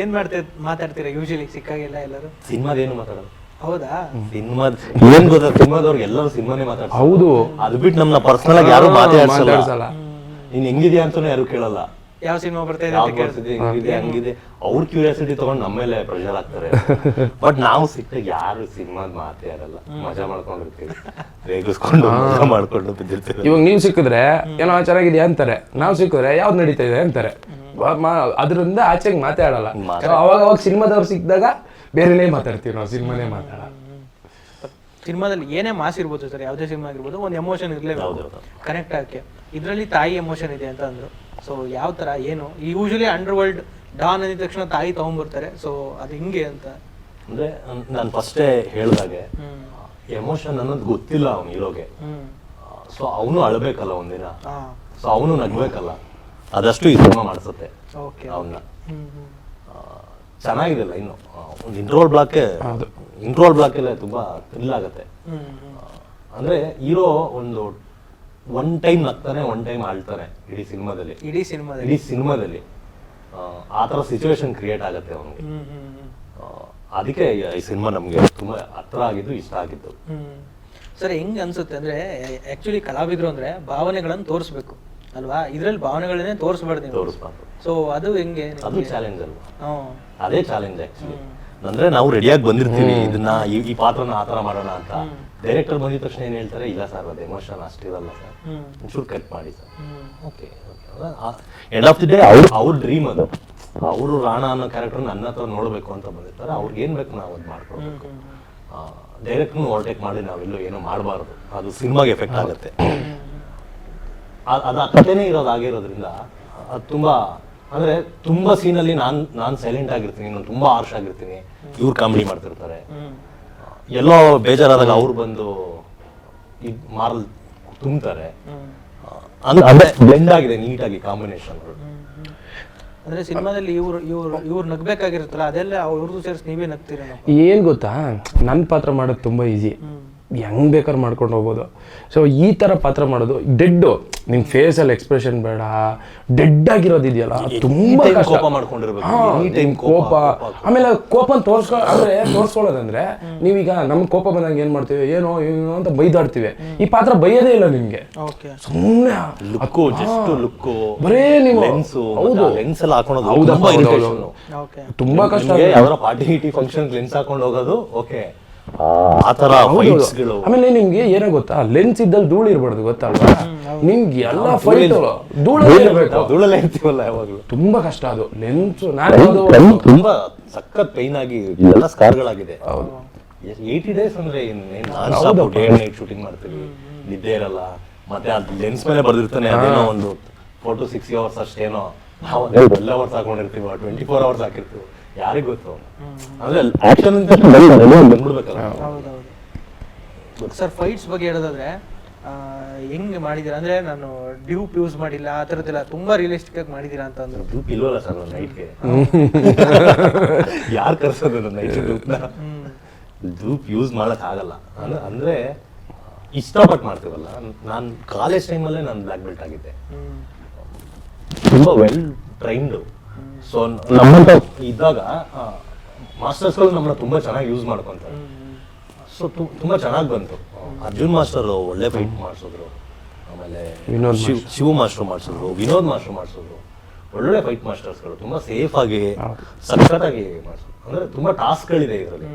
Speaker 1: ಏನ್ ಮಾಡ್ತೀರ ಮಾತಾಡ್ತೀರಾ? ಯೂಶಲಿ ಸಿಕ್ಕಾಗೆಲ್ಲ ಎಲ್ಲರೂ?
Speaker 2: ಸಿನಿಮಾದೇನು ಮಾತಾಡೋದು
Speaker 1: ಹೌದಾ?
Speaker 2: ಸಿನಿಮಾದ ಏನ್ ಗೊತ್ತಾ ಸಿನಿಮಾದವ್ರಿಗೆ ಎಲ್ಲರೂ ಸಿನಿಮಾನೇ ಮಾತಾಡ್ತಾರೆ
Speaker 3: ಹೌದು.
Speaker 2: ಅದು ಬಿಟ್ಟು ನಮ್ಮನ್ನ ಪರ್ಸನಲ್ ಆಗಿ ಯಾರು ಮಾತಾಡ್ಸಲ್ಲ. ನೀನ್ ಹೆಂಗಿದ್ಯಾ ಅಂತಾನೂ ಯಾರು ಕೇಳಲ್ಲ.
Speaker 1: ಯಾವ ಸಿನಿಮಾ ಬರ್ತಾ ಇದೆ ಅಂತ
Speaker 2: ಹಂಗಿದೆ ಅವ್ರ ಕ್ಯೂರಿಯಾಸಿಟಿ ತಗೊಂಡ್ ನಮ್ಮ ಮೇಲೆ ಪ್ರೆಷರ್ ಆಗ್ತಾರೆ ಬಟ್ ನಾವು ಸಿಕ್ಕಾಗ ಯಾರು ಸಿನಿಮಾದ ಮಾತೇ ಇರಲ್ಲ ಮಜಾ ಮಾಡ್ಕೊಂಡಿರ್ತೀವಿ ರೇಗಿಸ್ಕೊಂಡು ಮಜಾ ಮಾಡ್ಕೊಂಡು ಬಿದ್ದಿರ್ತೀವಿ.
Speaker 3: ಇವಾಗ ನೀವು ಸಿಕ್ಕಿದ್ರೆ ಏನೋ ಚೆನ್ನಾಗಿದ್ಯಾ ಅಂತಾರೆ. ನಾವು ಸಿಕ್ಕಿದ್ರೆ ಯಾವ್ದು ನಡೀತಾ ಇದೆ ಅಂತಾರೆ. ಅದರಿಂದ ಆಚೆಗೆ ಮಾತಾಡಲ್ಲ. ಅವಾಗ ಅವಾಗ ಸಿನಿಮಾದವ್ರು ಸಿಕ್ಕಿದಾಗ ಬೇರೆನೇ ಮಾತಾಡ್ತೀವಿ ನಾವು ಸಿನಿಮಾನೇ ಮಾತಾಡ
Speaker 1: ಸಿನಿಮಾದಲ್ಲಿ ಏನೇ ಮಾಸ್ ಇರ್ಬೋದು ಸರ್ ಯಾವುದೇ ಸಿನಿಮಾ ಆಗಿರ್ಬೋದು ಒಂದು ಎಮೋಷನ್ ಇರಲೇಬೇಕು. ಕನೆಕ್ಟ್ ಆಗಕ್ಕೆ ಇದರಲ್ಲಿ ತಾಯಿ ಎಮೋಷನ್ ಇದೆ ಅಂತ ಅಂದ್ರು. ಸೊ ಯಾವ ತರ ಏನು? ಯೂಶಲಿ ಅಂಡರ್ ವರ್ಲ್ಡ್ ಡಾನ್ ಅಂದಿದ ತಕ್ಷಣ ತಾಯಿ ತಗೊಂಡ್ಬರ್ತಾರೆ. ಸೊ ಅದು ಹಿಂಗೆ ಅಂತ.
Speaker 2: ಅಂದ್ರೆ ನಾನು ಫಸ್ಟೇ ಹೇಳ್ದಾಗೆ ಎಮೋಷನ್ ಅನ್ನೋದು ಗೊತ್ತಿಲ್ಲ ಅವ್ನು
Speaker 1: ಇರೋಗೆ
Speaker 2: ಸೊ ಅವನು ಅಳಬೇಕಲ್ಲ ಒಂದಿನ. ಸೊ ಅವನು ನಗ್ಬೇಕಲ್ಲ. ಅದಷ್ಟು ಈ ಸಿನಿಮಾ ಮಾಡಿಸುತ್ತೆ
Speaker 1: ಓಕೆ
Speaker 2: ಅವನ್ನ ಚೆನ್ನಾಗಿರಲ್ಲ ಇನ್ನು ಒಂದು ಇಂಟ್ರೋಲ್ ಬ್ಲಾಕೆ ಇಂಟ್ರೋಲ್ ಬ್ಲಾಕ್ ಎಲ್ಲ ತುಂಬಾ ಥ್ರಿಲ್ ಆಗುತ್ತೆ. ಅಂದ್ರೆ ಹೀರೋ ಒಂದು ಒನ್ ಟೈಮ್ ನಗ್ತಾನೆ ಒನ್ ಟೈಮ್ ಆಳ್ತಾನೆ ಇಡೀ ಸಿನಿಮಾದಲ್ಲಿ.
Speaker 1: ಇಡೀ ಸಿನಿಮಾದಲ್ಲಿ.
Speaker 2: ಇಡೀ ಸಿನಿಮಾದಲ್ಲಿ. ಆ ಥರ ಸಿಚುವೇಶನ್ ಕ್ರಿಯೇಟ್ ಆಗುತ್ತೆ ಅವನಿಗೆ. ಅದಕ್ಕೆ ಈ- ಸಿನಿಮಾ ನಮಗೆ ತುಂಬಾ ಹತ್ರ ಆಗಿದ್ದು ಇಷ್ಟ ಆಗಿದ್ದು.
Speaker 1: ಸರ್ ಹೆಂಗ್ ಅನ್ಸುತ್ತೆ ಅಂದ್ರೆ ಆಕ್ಚುಲಿ ಕಲಾವಿದ್ರು ಅಂದ್ರೆ ಭಾವನೆಗಳನ್ನು ತೋರಿಸ್ಬೇಕು ಅಲ್ವಾ? ಇದ್ರಲ್ಲಿ ಭಾವನೆಗಳನ್ನೇ ತೋರಿಸ್ಬಾರ್ದು
Speaker 2: ತೋರಿಸ್ಬಾರ್ದು.
Speaker 1: ಸೊ ಅದು ಹೆಂಗೆ
Speaker 2: ಅದು ಚಾಲೆಂಜ್ ಅಲ್ವಾ? ಅದೇ ಚಾಲೆಂಜ್ ಆಕ್ಚುಲಿ ಅಂದ್ರೆ ನಾವು ರೆಡಿಯಾಗಿ ಬಂದಿರ್ತೀವಿ. ಇದನ್ನ ಈ ಈ ಪಾತ್ರನ ಆ ಥರ ಮಾಡೋಣ ಅಂತ. ಡೈರೆಕ್ಟರ್ ಬಂದಿದ ತಕ್ಷಣ ಏನ್ ಹೇಳ್ತಾರೆ? ಇಲ್ಲ ಸರ್ ಅದು ಎಮೋಷನ್ ಅಷ್ಟಿರಲ್ಲ ಸರ್. ಒಂಚೂರು ಕಟ್ ಮಾಡಿ sir. Okay end of the day ಅವ್ರ ಅವ್ರ ಡ್ರೀಮ್ ಅದು. ಅವರು ರಾಣ ಅನ್ನೋ ಕ್ಯಾರೆಕ್ಟರ್ ನನ್ನ ಹತ್ರ ನೋಡಬೇಕು ಅಂತ ಬಂದಿರ್ತಾರೆ. ಅವ್ರಿಗೆ ಏನ್ ಬೇಕು ನಾವು ಅದು ಮಾಡ್ಕೊಳ್ಬೇಕು. ಡೈರೆಕ್ಟ್ನು ಓವರ್ಟೇಕ್ ಮಾಡಿ ನಾವೆಲ್ಲೂ ಏನು ಮಾಡಬಾರ್ದು. ಅದು ಸಿನಿಮಾಗೆ ಎಫೆಕ್ಟ್ ಆಗುತ್ತೆ. ಅದು ಆ ಕಥೆನೇ ಇರೋದು ಆಗಿರೋದ್ರಿಂದ ಅದು ತುಂಬಾ ಅಂದ್ರೆ ತುಂಬಾ ಸೀನಲ್ಲಿ ನಾನ್ ನಾನ್ ಸೈಲೆಂಟ್ ಆಗಿರ್ತೀನಿ ನಾನು ತುಂಬಾ ಹಾರ್ಶ್ ಆಗಿರ್ತೀನಿ. ಇವ್ರು ಕಾಮಿಡಿ ಮಾಡ್ತಿರ್ತಾರೆ. ಎಲ್ಲೋ ಬೇಜಾರಾದಾಗ ಅವ್ರು ಬಂದು ಇದ್ ಮಾರಲ್ ತುಂಬ್ತಾರೆ. ಅಂದ್ರೆ ಅದೇ ಬ್ಲೆಂಡ್ ಆಗಿದೆ ನೀಟಾಗಿ ಕಾಂಬಿನೇಷನ್
Speaker 1: ಅಂದ್ರೆ ಸಿನಿಮಾದಲ್ಲಿ ಇವ್ರು ಇವ್ರು ಇವ್ರು ನಗ್ಬೇಕಾಗಿರುತ್ತಲ್ಲ ಅದೆಲ್ಲ ಅವ್ರದ್ದು ಸೇರಿಸಿ ನೀವೇ ನಗ್ತೀರ
Speaker 3: ಏನ್ ಗೊತ್ತಾ? ನನ್ನ ಪಾತ್ರ ಮಾಡೋದು ತುಂಬಾ ಈಸಿ ಹೆಂಗ್ ಬೇಕಾದ್ರೆ ಮಾಡ್ಕೊಂಡು ಹೋಗ್ಬೋದು. ಸೊ ಈ ಥರ ಪಾತ್ರ ಮಾಡೋದು ಡೆಡ್ಡು ನಿಮ್ಮ ಫೇಸಲ್ಲಿ ಅಲ್ಲಿ ಎಕ್ಸ್ಪ್ರೆಷನ್ ಬೇಡ. ಡೆಡ್ ಆಗಿರೋದು ಇದೆಯಲ್ಲ ತುಂಬಾ ಕಷ್ಟ.
Speaker 2: ಕೋಪ ಮಾಡ್ಕೊಂಡಿರ್ಬೇಕು. ಕೋಪ,
Speaker 3: ಆಮೇಲೆ ಕೋಪನ ತೋರ್ಸ್ಕೊ ಅಂದ್ರೆ ತೋರಿಸ್ಕೊಳ್ಳೋದಂದ್ರೆ ನೀವೀಗ ನಮ್ಗೆ ಕೋಪ ಬಂದಾಗ ಏನು ಮಾಡ್ತೀವಿ? ಏನೋ ಏನೋ ಅಂತ ಬೈದಾಡ್ತೀವಿ. ಈ ಪಾತ್ರ ಬೈಯೋದೇ ಇಲ್ಲ ನಿಮ್ಗೆ.
Speaker 1: ಓಕೆ
Speaker 3: ಸುಮ್ಮನೆ
Speaker 2: ಲುಕ್ಕು ಜಸ್ಟ್ ಲುಕ್ಕು
Speaker 3: ಬರೇ ನಿಮ್ಮ
Speaker 2: ಲೆನ್ಸು
Speaker 3: ಹೌದು.
Speaker 2: ಲೆನ್ಸ್ ಎಲ್ಲ ಹಾಕೊಳೋದು
Speaker 3: ಹೌದಪ್ಪ,
Speaker 2: ತುಂಬಾ
Speaker 3: ಹೌದು, ತುಂಬಾ ಕಷ್ಟ
Speaker 2: ಯಾವ್ದಾರ ಪಾರ್ಟಿ ಗಿಟಿ ಫಂಕ್ಷನ್ ಲೆನ್ಸ್ ಹಾಕೊಂಡು ಹೋಗೋದು ಓಕೆ ಆ ತರ
Speaker 3: ಹೌದು.
Speaker 2: ಫೈಟ್ಸ್ಗಳು.
Speaker 3: ಆಮೇಲೆ ನಿಮ್ಗೆ ಏನೋ ಗೊತ್ತಾ? ಲೆನ್ಸ್ ಇದ್ದಲ್ಲಿ ಧೂಳು ಇರ್ಬಾರ್ದು ಗೊತ್ತಲ್ವಾ? ನಿಮ್ಗೆ ಎಲ್ಲ ಫೈಟ್ ಧೂಳಲ್ಲೇ
Speaker 2: ಇರ್ತೀವಲ್ಲ ಯಾವಾಗ್ಲೂ.
Speaker 3: ತುಂಬಾ ಕಷ್ಟ ಅದು. ಲೆನ್ಸ್ ನಾನು
Speaker 2: ತುಂಬಾ ಸಖತ್ ಪೈನ್ ಆಗಿ ಎಲ್ಲ ಸ್ಕಾರ್ಗಳಾಗಿದೆ. ಏಯ್ಟಿ ಡೇಸ್ ಅಂದ್ರೆ ಡೇ ನೈಟ್ ಶೂಟಿಂಗ್ ಮಾಡ್ತೀವಿ. ನಿದ್ದೆ ಇರಲ್ಲ. ಮತ್ತೆ ಅದ್ ಲೆನ್ಸ್ ಮೇಲೆ ಬರ್ದಿರ್ತಾನೆ ಅದೇನೋ ಒಂದು ಫೋರ್ ಟು ಸಿಕ್ಸ್ ಅವರ್ಸ್ ಅಷ್ಟೇನೋ. ನಾವು ಟ್ವೆಲ್ ಅವರ್ಸ್ ಹಾಕೊಂಡಿರ್ತೀವಿ ಟ್ವೆಂಟಿ ಫೋರ್ ಅವರ್ಸ್ ಹಾಕಿರ್ತೀವಿ. ಯಾರಿಗ್ ಗೊತ್ತು. ಅಂದ್ರೆ ಆಕ್ಷನ್ ಅಂತ ಬಂದ್ಬಿಡ್ಬೇಕಲ್ಲ
Speaker 1: ಹೌದೌದು ಸರ್ ಫೈಟ್ಸ್ ಬಗ್ಗೆ ಹೇಳೋದಾದ್ರೆ ಹೆಂಗ್ ಮಾಡಿದೀರಾ? ಅಂದ್ರೆ ನಾನು ಡ್ಯೂಪ್ ಯೂಸ್ ಮಾಡಿಲ್ಲ ಆ ಥರದ್ದೆಲ್ಲ ತುಂಬಾ ರಿಯಲಿಸ್ಟಿಕ್ ಆಗಿ ಮಾಡಿದೀರಾ ಅಂತ ಅಂದ್ರು.
Speaker 2: ಧೂಪ್ ಇಲ್ವಲ್ಲ ಸರ್ ನನ್ನ ನೈಟ್ಗೆ ಯಾರು ಕರ್ಸೋದು ನನ್ನ ನೈಟ್ ಧೂಪ್ನ ಡ್ಯೂಪ್ ಯೂಸ್ ಮಾಡಕ್ ಆಗಲ್ಲ. ಅಂದ್ರೆ ಇಷ್ಟಪಟ್ಟು ಮಾಡ್ತೀವಲ್ಲ. ನಾನು ಕಾಲೇಜ್ ಟೈಮಲ್ಲೇ ನಾನು ಬ್ಲ್ಯಾಕ್ ಬೆಲ್ಟ್ ಆಗಿದ್ದೆ. ತುಂಬಾ ವೆಲ್ ಟ್ರೈನ್ಡ್ ಸೊ ನಮ್ಮಂತ ಇದ್ದಾಗ ಮಾಸ್ಟರ್ಸ್ಗಳು ನಮ್ಮನ್ನ ತುಂಬಾ ಚೆನ್ನಾಗಿ ಯೂಸ್ ಮಾಡ್ಕೊತಾರೆ ಸೊ ತುಂಬಾ ಚೆನ್ನಾಗಿ ಬಂತು. ಅರ್ಜುನ್ ಮಾಸ್ಟರ್ ಒಳ್ಳೆ ಫೈಟ್ ಮಾಡಿಸಿದ್ರು. ಆಮೇಲೆ
Speaker 3: ವಿನೋದ್
Speaker 2: ಶಿವ್ ಶಿವ ಮಾಸ್ಟರ್ ಮಾಡಿಸಿದ್ರು ವಿನೋದ್ ಮಾಸ್ಟರ್ ಮಾಡಿಸಿದ್ರು. ಒಳ್ಳೆ ಫೈಟ್ ಮಾಸ್ಟರ್ಸ್ಗಳು ತುಂಬಾ ಸೇಫ್ ಆಗಿ ಸಖತ್ತಾಗಿ ಮಾಡಿಸಿದ್ರು. ಅಂದ್ರೆ ತುಂಬಾ ಟಾಸ್ಕ್ಗಳಿದೆ ಇದರಲ್ಲಿ.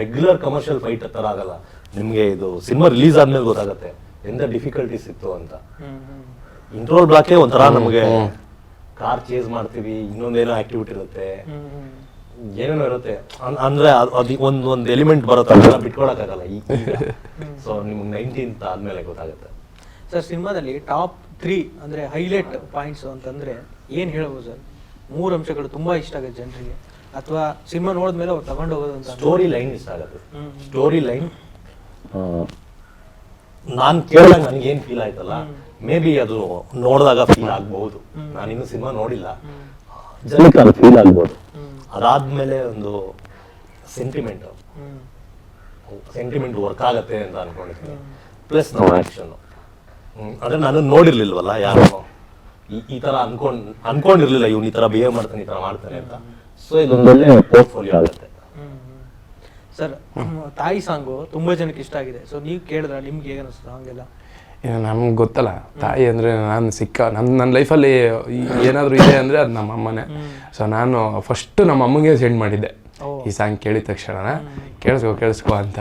Speaker 2: ರೆಗ್ಯುಲರ್ ಕಮರ್ಷಿಯಲ್ ಫೈಟ್ ತರ ಆಗಲ್ಲ. ನಿಮ್ಗೆ ಇದು ಸಿನಿಮಾ ರಿಲೀಸ್ ಆದ್ಮೇಲೆ ಗೊತ್ತಾಗುತ್ತೆ. ಎಂತ ಡಿಫಿಕಲ್ಟೀಸ್ ಇತ್ತು ಅಂತ. ಇಂಟ್ರೋಲ್ ಬ್ಲಾಕೇ ಒಂಥರ ನಮಗೆ ಕಾರ್ ಚೇಸ್ ಮಾಡ್ತೀವಿ ಇನ್ನೊಂದೇನೋ ಆಕ್ಟಿವಿಟಿ ಇರುತ್ತೆ. ಏನೇನೋ ಇರುತ್ತೆ. ಅನ್- ಅಂದ್ರೆ ಅದ್- ಒಂದ್ ಒಂದ್ ಎಲಿಮೆಂಟ್ ಬರುತ್ತೆ ಅದನ್ನ ಬಿಟ್ಕೊಳಕ್ಕಾಗಲ್ಲ ಈ ಸೊ ನಿಮ್ಗೆ ನೈನ್ಟೀನ್ತ್ ಆದ್ಮೇಲೆ ಗೊತ್ತಾಗುತ್ತೆ.
Speaker 1: ಸರ್ ಸಿನಿಮಾದಲ್ಲಿ ಟಾಪ್ ತ್ರೀ ಅಂದ್ರೆ ಹೈಲೈಟ್ ಪಾಯಿಂಟ್ಸ್ ಅಂತಂದ್ರೆ ಏನ್ ಹೇಳ್ಬೋದು ಸರ್? ಮೂರು ಅಂಶಗಳು ತುಂಬಾ ಇಷ್ಟ ಆಗುತ್ತೆ ಜನರಿಗೆ. ಅಥವಾ ಸಿನಿಮಾ ನೋಡಿದ್ಮೇಲೆ ಅವ್ರು ತಗೊಂಡು ಹೋಗೋದು ಅಂತ
Speaker 2: ಸ್ಟೋರಿ ಲೈನ್ ಇಷ್ಟ ಆಗುತ್ತೆ. ಸ್ಟೋರಿ ಲೈನ್ ನಾನ್ ಕೇಳಿದಾಗ ನನಗೆ ಏನ್ ಫೀಲ್ ಆಯ್ತಲ್ಲ ಮೇ ಬಿ ಅದು ನೋಡಿದಾಗ ಫೀಲ್ ಆಗ್ಬಹುದು. ನಾನು ಇನ್ನು ಸಿನಿಮಾ ನೋಡಿಲ್ಲ. ಜನಕ್ಕೆ ಅದು ಫೀಲ್ ಆಗ್ಬೋದು ಅದಾದ್ಮೇಲೆ ಒಂದು ಸೆಂಟಿಮೆಂಟ್ ಸೆಂಟಿಮೆಂಟ್ ವರ್ಕ್ ಆಗತ್ತೆ ಅಂತ ಅನ್ಕೊಂಡಿದ್ದೀನಿ. ಪ್ಲಸ್ ನಾವು ಆಕ್ಷನ್ ಅಂದ್ರೆ ನಾನು ನೋಡಿರ್ಲಿಲ್ವಲ್ಲ ಯಾರು? ಈ- ಈ ತರ ಅನ್ಕೊಂಡ್ ಅನ್ಕೊಂಡಿರ್ಲಿಲ್ಲ ಇವ್ನು ಈ ತರ ಬಿಹೇವ್ ಮಾಡ್ತಾನೆ ಈ ತರ ಮಾಡ್ತಾನೆ ಅಂತ. ಸೊ ಇದೊಂದು ಒಳ್ಳೆ ಪೋರ್ಟ್ಫೋಲಿಯೋ ಆಗುತ್ತೆ
Speaker 1: ಸರ್ ತಾಯಿ ಸಾಂಗು ತುಂಬಾ ಜನಕ್ಕೆ ಇಷ್ಟ ಆಗಿದೆ. ಸೊ ನೀವು ಕೇಳಿದ್ರ? ನಿಮ್ಗೆ ಹೇಗೆ ಅನಿಸ್ತು ಸಾಂಗ್ ಎಲ್ಲ?
Speaker 3: ನಮ್ಗೆ ಗೊತ್ತಲ್ಲ. ತಾಯಿ ಅಂದರೆ ನಾನು ಸಿಕ್ಕ ನನ್ನ ನನ್ನ ಲೈಫಲ್ಲಿ ಏನಾದರೂ ಇದೆ ಅಂದರೆ ಅದು ನಮ್ಮ ಅಮ್ಮನೇ. ಸೊ ನಾನು ಫಸ್ಟು ನಮ್ಮ ಅಮ್ಮಗೆ ಸೆಂಡ್ ಮಾಡಿದ್ದೆ. ಈ ಸಾಂಗ್ ಕೇಳಿದ ತಕ್ಷಣ ಕೇಳಿಸ್ಕೊ ಕೇಳಿಸ್ಕೊ ಅಂತ.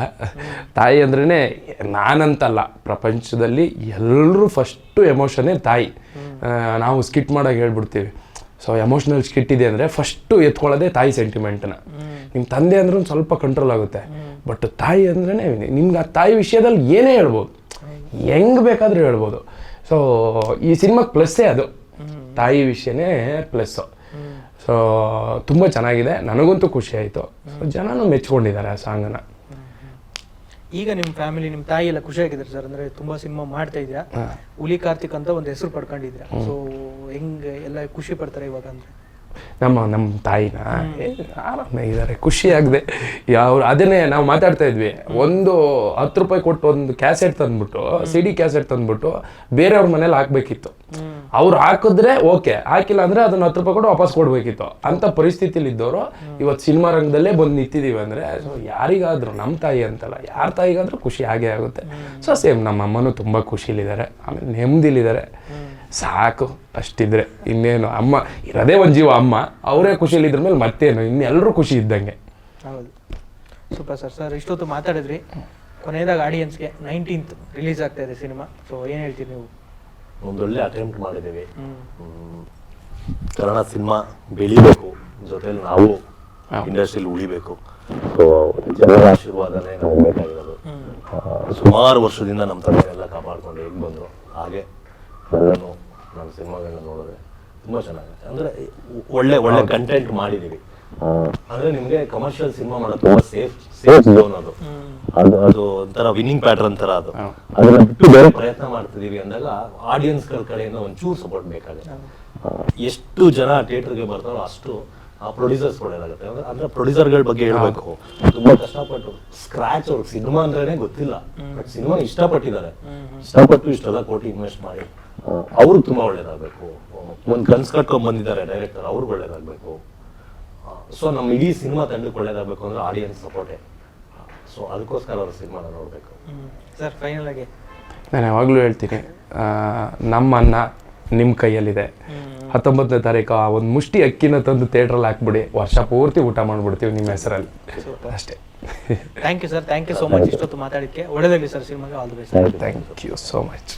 Speaker 3: ತಾಯಿ ಅಂದ್ರೇ ನಾನಂತಲ್ಲ. ಪ್ರಪಂಚದಲ್ಲಿ ಎಲ್ಲರೂ ಫಸ್ಟು ಎಮೋಷನೇ ತಾಯಿ. ನಾವು ಸ್ಕಿಟ್ ಮಾಡೋಕೆ ಹೇಳ್ಬಿಡ್ತೀವಿ. ಸೊ ಎಮೋಷನಲ್ ಸ್ಕಿಟ್ ಇದೆ ಅಂದರೆ ಫಸ್ಟು ಎತ್ಕೊಳ್ಳೋದೇ ತಾಯಿ ಸೆಂಟಿಮೆಂಟ್ನ ನಿಮ್ಮ ತಂದೆ ಅಂದ್ರೂ ಸ್ವಲ್ಪ ಕಂಟ್ರೋಲ್ ಆಗುತ್ತೆ. ಬಟ್ ತಾಯಿ ಅಂದ್ರೇ ನಿಮ್ಗೆ ಆ ತಾಯಿ ವಿಷಯದಲ್ಲಿ ಏನೇ ಹೇಳ್ಬೋದು. ಹೆಂಗ್ ಬೇಕಾದ್ರೂ ಹೇಳ್ಬೋದು. ಸೊ ಈ ಸಿನಿಮಾಗೆ ಪ್ಲಸ್ಸೇ ಅದು. ತಾಯಿ ವಿಷಯನೇ ಪ್ಲಸ್ಸು. ಸೊ ತುಂಬ ಚೆನ್ನಾಗಿದೆ. ನನಗಂತೂ ಖುಷಿ ಆಯಿತು. ಸೊ ಜನನೂ ಮೆಚ್ಕೊಂಡಿದ್ದಾರೆ ಆ ಸಾಂಗನ್ನ
Speaker 1: ಈಗ ನಿಮ್ಮ ಫ್ಯಾಮಿಲಿ ನಿಮ್ಮ ತಾಯಿ ಎಲ್ಲ ಖುಷಿಯಾಗಿದ್ದಾರೆ ಸರ್? ಅಂದರೆ ತುಂಬ ಸಿನಿಮಾ ಮಾಡ್ತಾ ಇದ್ದೀರಾ? ಹುಲಿ ಕಾರ್ತಿಕ್ ಅಂತ ಒಂದು ಹೆಸರು ಪಡ್ಕೊಂಡಿದ್ದೀರಾ. ಸೊ ಹೆಂಗೆ ಎಲ್ಲ ಖುಷಿ ಪಡ್ತಾರೆ ಇವಾಗ ಅಂದ್ರೆ?
Speaker 3: ನಮ್ಮ ನಮ್ಮ ತಾಯಿನ? ಆರಾಮಾಗಿದ್ದಾರೆ ಖುಷಿ ಆಗದೆ ಯಾವ ಅದನ್ನೇ ನಾವು ಮಾತಾಡ್ತಾ ಇದ್ವಿ. ಒಂದು ಹತ್ತು ರೂಪಾಯಿ ಕೊಟ್ಟು ಒಂದು ಕ್ಯಾಸೆಟ್ ತಂದ್ಬಿಟ್ಟು ಸಿ ಡಿ ಕ್ಯಾಸೆಟ್ ತಂದ್ಬಿಟ್ಟು ಬೇರೆಯವ್ರ ಮನೇಲಿ ಹಾಕ್ಬೇಕಿತ್ತು. ಅವ್ರು ಹಾಕಿದ್ರೆ ಓಕೆ ಹಾಕಿಲ್ಲ ಅಂದ್ರೆ ಅದನ್ನ ಹತ್ತು ರೂಪಾಯಿ ಕೊಟ್ಟು ವಾಪಸ್ ಕೊಡ್ಬೇಕಿತ್ತು. ಅಂತ ಪರಿಸ್ಥಿತಿಲಿ ಇದ್ದವರು ಇವತ್ತು ಸಿನಿಮಾ ರಂಗದಲ್ಲೇ ಬಂದು ನಿಂತಿದ್ದೀವಿ ಅಂದ್ರೆ ಸೊ ಯಾರಿಗಾದ್ರೂ ನಮ್ಮ ತಾಯಿ ಅಂತಲ್ಲ ಯಾರ ತಾಯಿಗಾದ್ರೂ ಖುಷಿ ಆಗೇ ಆಗುತ್ತೆ. ಸೊ ಸೇಮ್ ನಮ್ಮ ಅಮ್ಮನೂ ತುಂಬಾ ಖುಷಿಲಿದ್ದಾರೆ ಆಮೇಲೆ ನೆಮ್ಮದಿಲಿದ್ದಾರೆ. ಸಾಕು ಅಷ್ಟಿದ್ರೆ ಇನ್ನೇನು ಅಮ್ಮ ಇರೋದೇ ಒಂದು ಜೀವ ಅಮ್ಮ ಅವರೇ ಖುಷಿಲಿದ್ರ ಮೇಲೆ ಮತ್ತೇನು ಇನ್ನೆಲ್ಲರೂ ಖುಷಿ ಇದ್ದಂಗೆ.
Speaker 1: ಹೌದು. Super sir. ಸರ್ ಇಷ್ಟೊತ್ತು ಮಾತಾಡಿದ್ರಿ. ಕೊನೆಯದಾಗ ಆಡಿಯನ್ಸ್ಗೆ ನೈನ್ಟೀನ್ತ್ ರಿಲೀಸ್ ಆಗ್ತಾ ಇದೆ ಸಿನಿಮಾ. ಸೊ ಏನು ಹೇಳ್ತೀರಿ ನೀವು?
Speaker 2: ಒಂದೊಳ್ಳೆ ಅಟೆಂಪ್ಟ್ ಮಾಡಿದ್ದೀವಿ. ಕನ್ನಡ ಸಿನಿಮಾ ಬೆಳಿಬೇಕು. ಜೊತೆಲಿ ನಾವು ಇಂಡಸ್ಟ್ರಿಲಿ ಉಳಿಬೇಕು. ಸೊ ಜನರ ಆಶೀರ್ವಾದನೇ ನಮಗೆ ಬೇಕಾಗಿರೋದು. ಸುಮಾರು ವರ್ಷದಿಂದ ನಮ್ಮ ತಂದೆನೆಲ್ಲ ಕಾಪಾಡ್ಕೊಂಡು ಹೇಗೆ ಬಂದರು. ಹಾಗೆ ನನ್ನನ್ನು ನಮ್ಮ ಸಿನಿಮಾಗಳನ್ನ ನೋಡಿದ್ರೆ ತುಂಬಾ ಚೆನ್ನಾಗುತ್ತೆ ಅಂದ್ರೆ ಒಳ್ಳೆ ಒಳ್ಳೆ ಕಂಟೆಂಟ್ ಮಾಡಿದೀವಿ ಅಂದ್ರೆ ನಿಮ್ಗೆ ಕಮರ್ಷಿಯಲ್ ಸಿನಿಮಾ ಮಾಡೋದು ತುಂಬಾ ಸೇಫ್ ಸೇಫ್ ಝೋನ್ ಅದು. ಅದು ಅದು ಒಂಥರ ವಿನ್ನಿಂಗ್ ಪ್ಯಾಟರ್ನ್ ತರ ಅದು. ಅದನ್ನ ಬಿಟ್ಟು ಬೇರೆ ಪ್ರಯತ್ನ ಮಾಡ್ತಿದೀವಿ ಅಂದಾಗ ಆಡಿಯನ್ಸ್ಗಳ ಕಡೆಯಿಂದ ಒಂಚೂರು ಸಪೋರ್ಟ್ ಬೇಕಾಗುತ್ತೆ. ಎಷ್ಟು ಜನ ಥಿಯೇಟರ್ಗೆ ಬರ್ತಾರೋ ಅಷ್ಟು ಆ ಪ್ರೊಡ್ಯೂಸರ್ಸ್ ಒಳ್ಳೇದಾಗುತ್ತೆ ಅಂದ್ರೆ ಅಂದ್ರೆ ಪ್ರೊಡ್ಯೂಸರ್ಗಳ ಬಗ್ಗೆ ಹೇಳ್ಬೇಕು. ತುಂಬಾ ಕಷ್ಟಪಟ್ಟು ಸ್ಕ್ರಾಚ್ ಅವ್ರಿಗೆ ಸಿನಿಮಾ ಅಂದ್ರೇನೆ ಗೊತ್ತಿಲ್ಲ. ಬಟ್ ಸಿನಿಮಾ ಇಷ್ಟಪಟ್ಟಿದ್ದಾರೆ. ಇಷ್ಟಪಟ್ಟು ಇಷ್ಟೆಲ್ಲ ಕೋಟಿ ಇನ್ವೆಸ್ಟ್ ಮಾಡಿ. ಅವ್ರಿಗೆ ತುಂಬಾ ಒಳ್ಳೇದಾಗಬೇಕು. ಒಂದು ಕನ್ಸ್ ಕಟ್ಕೊಂಡ್ ಬಂದಿದ್ದಾರೆ ಡೈರೆಕ್ಟರ್ ಅವ್ರಿಗೆ ಒಳ್ಳೇದಾಗಬೇಕು. ಸೊ ನಮ್ಮ ಇಡೀ ಸಿನಿಮಾ ತಂಡಕ್ಕೆ ಒಳ್ಳೇದಾಗಬೇಕು ಅಂದ್ರೆ ಆಡಿಯನ್ಸ್ ಸಪೋರ್ಟೇ ಸೊ ಅದಕ್ಕೋಸ್ಕರ ಅವ್ರ ಸಿನಿಮಾನ ನೋಡಬೇಕು.
Speaker 1: ಸರ್ ಫೈನಲ್ ಆಗಿ.
Speaker 3: ನಾನು ಯಾವಾಗಲೂ ಹೇಳ್ತೀನಿ ನಮ್ಮ ಅನ್ನ ನಿಮ್ಮ ಕೈಯಲ್ಲಿದೆ. ಹತ್ತೊಂಬತ್ತನೇ ತಾರೀಕು ಆ ಒಂದು ಮುಷ್ಟಿ ಅಕ್ಕಿನ ತಂದು ಥಿಯೇಟ್ರಲ್ಲಿ ಹಾಕ್ಬಿಡಿ. ವರ್ಷ ಪೂರ್ತಿ ಊಟ ಮಾಡ್ಬಿಡ್ತೀವಿ ನಿಮ್ಮ ಹೆಸರಲ್ಲಿ. ಅಷ್ಟೇ.
Speaker 1: Thank you sir thank you so much ಇಷ್ಟೊತ್ತು ಮಾತಾಡಿಕ್ಕೆ ಒಳ್ಳೆದಾಗಲಿ ಸರ್ ಸಿನಿಮಾಗೆ. All the best
Speaker 3: thank you so much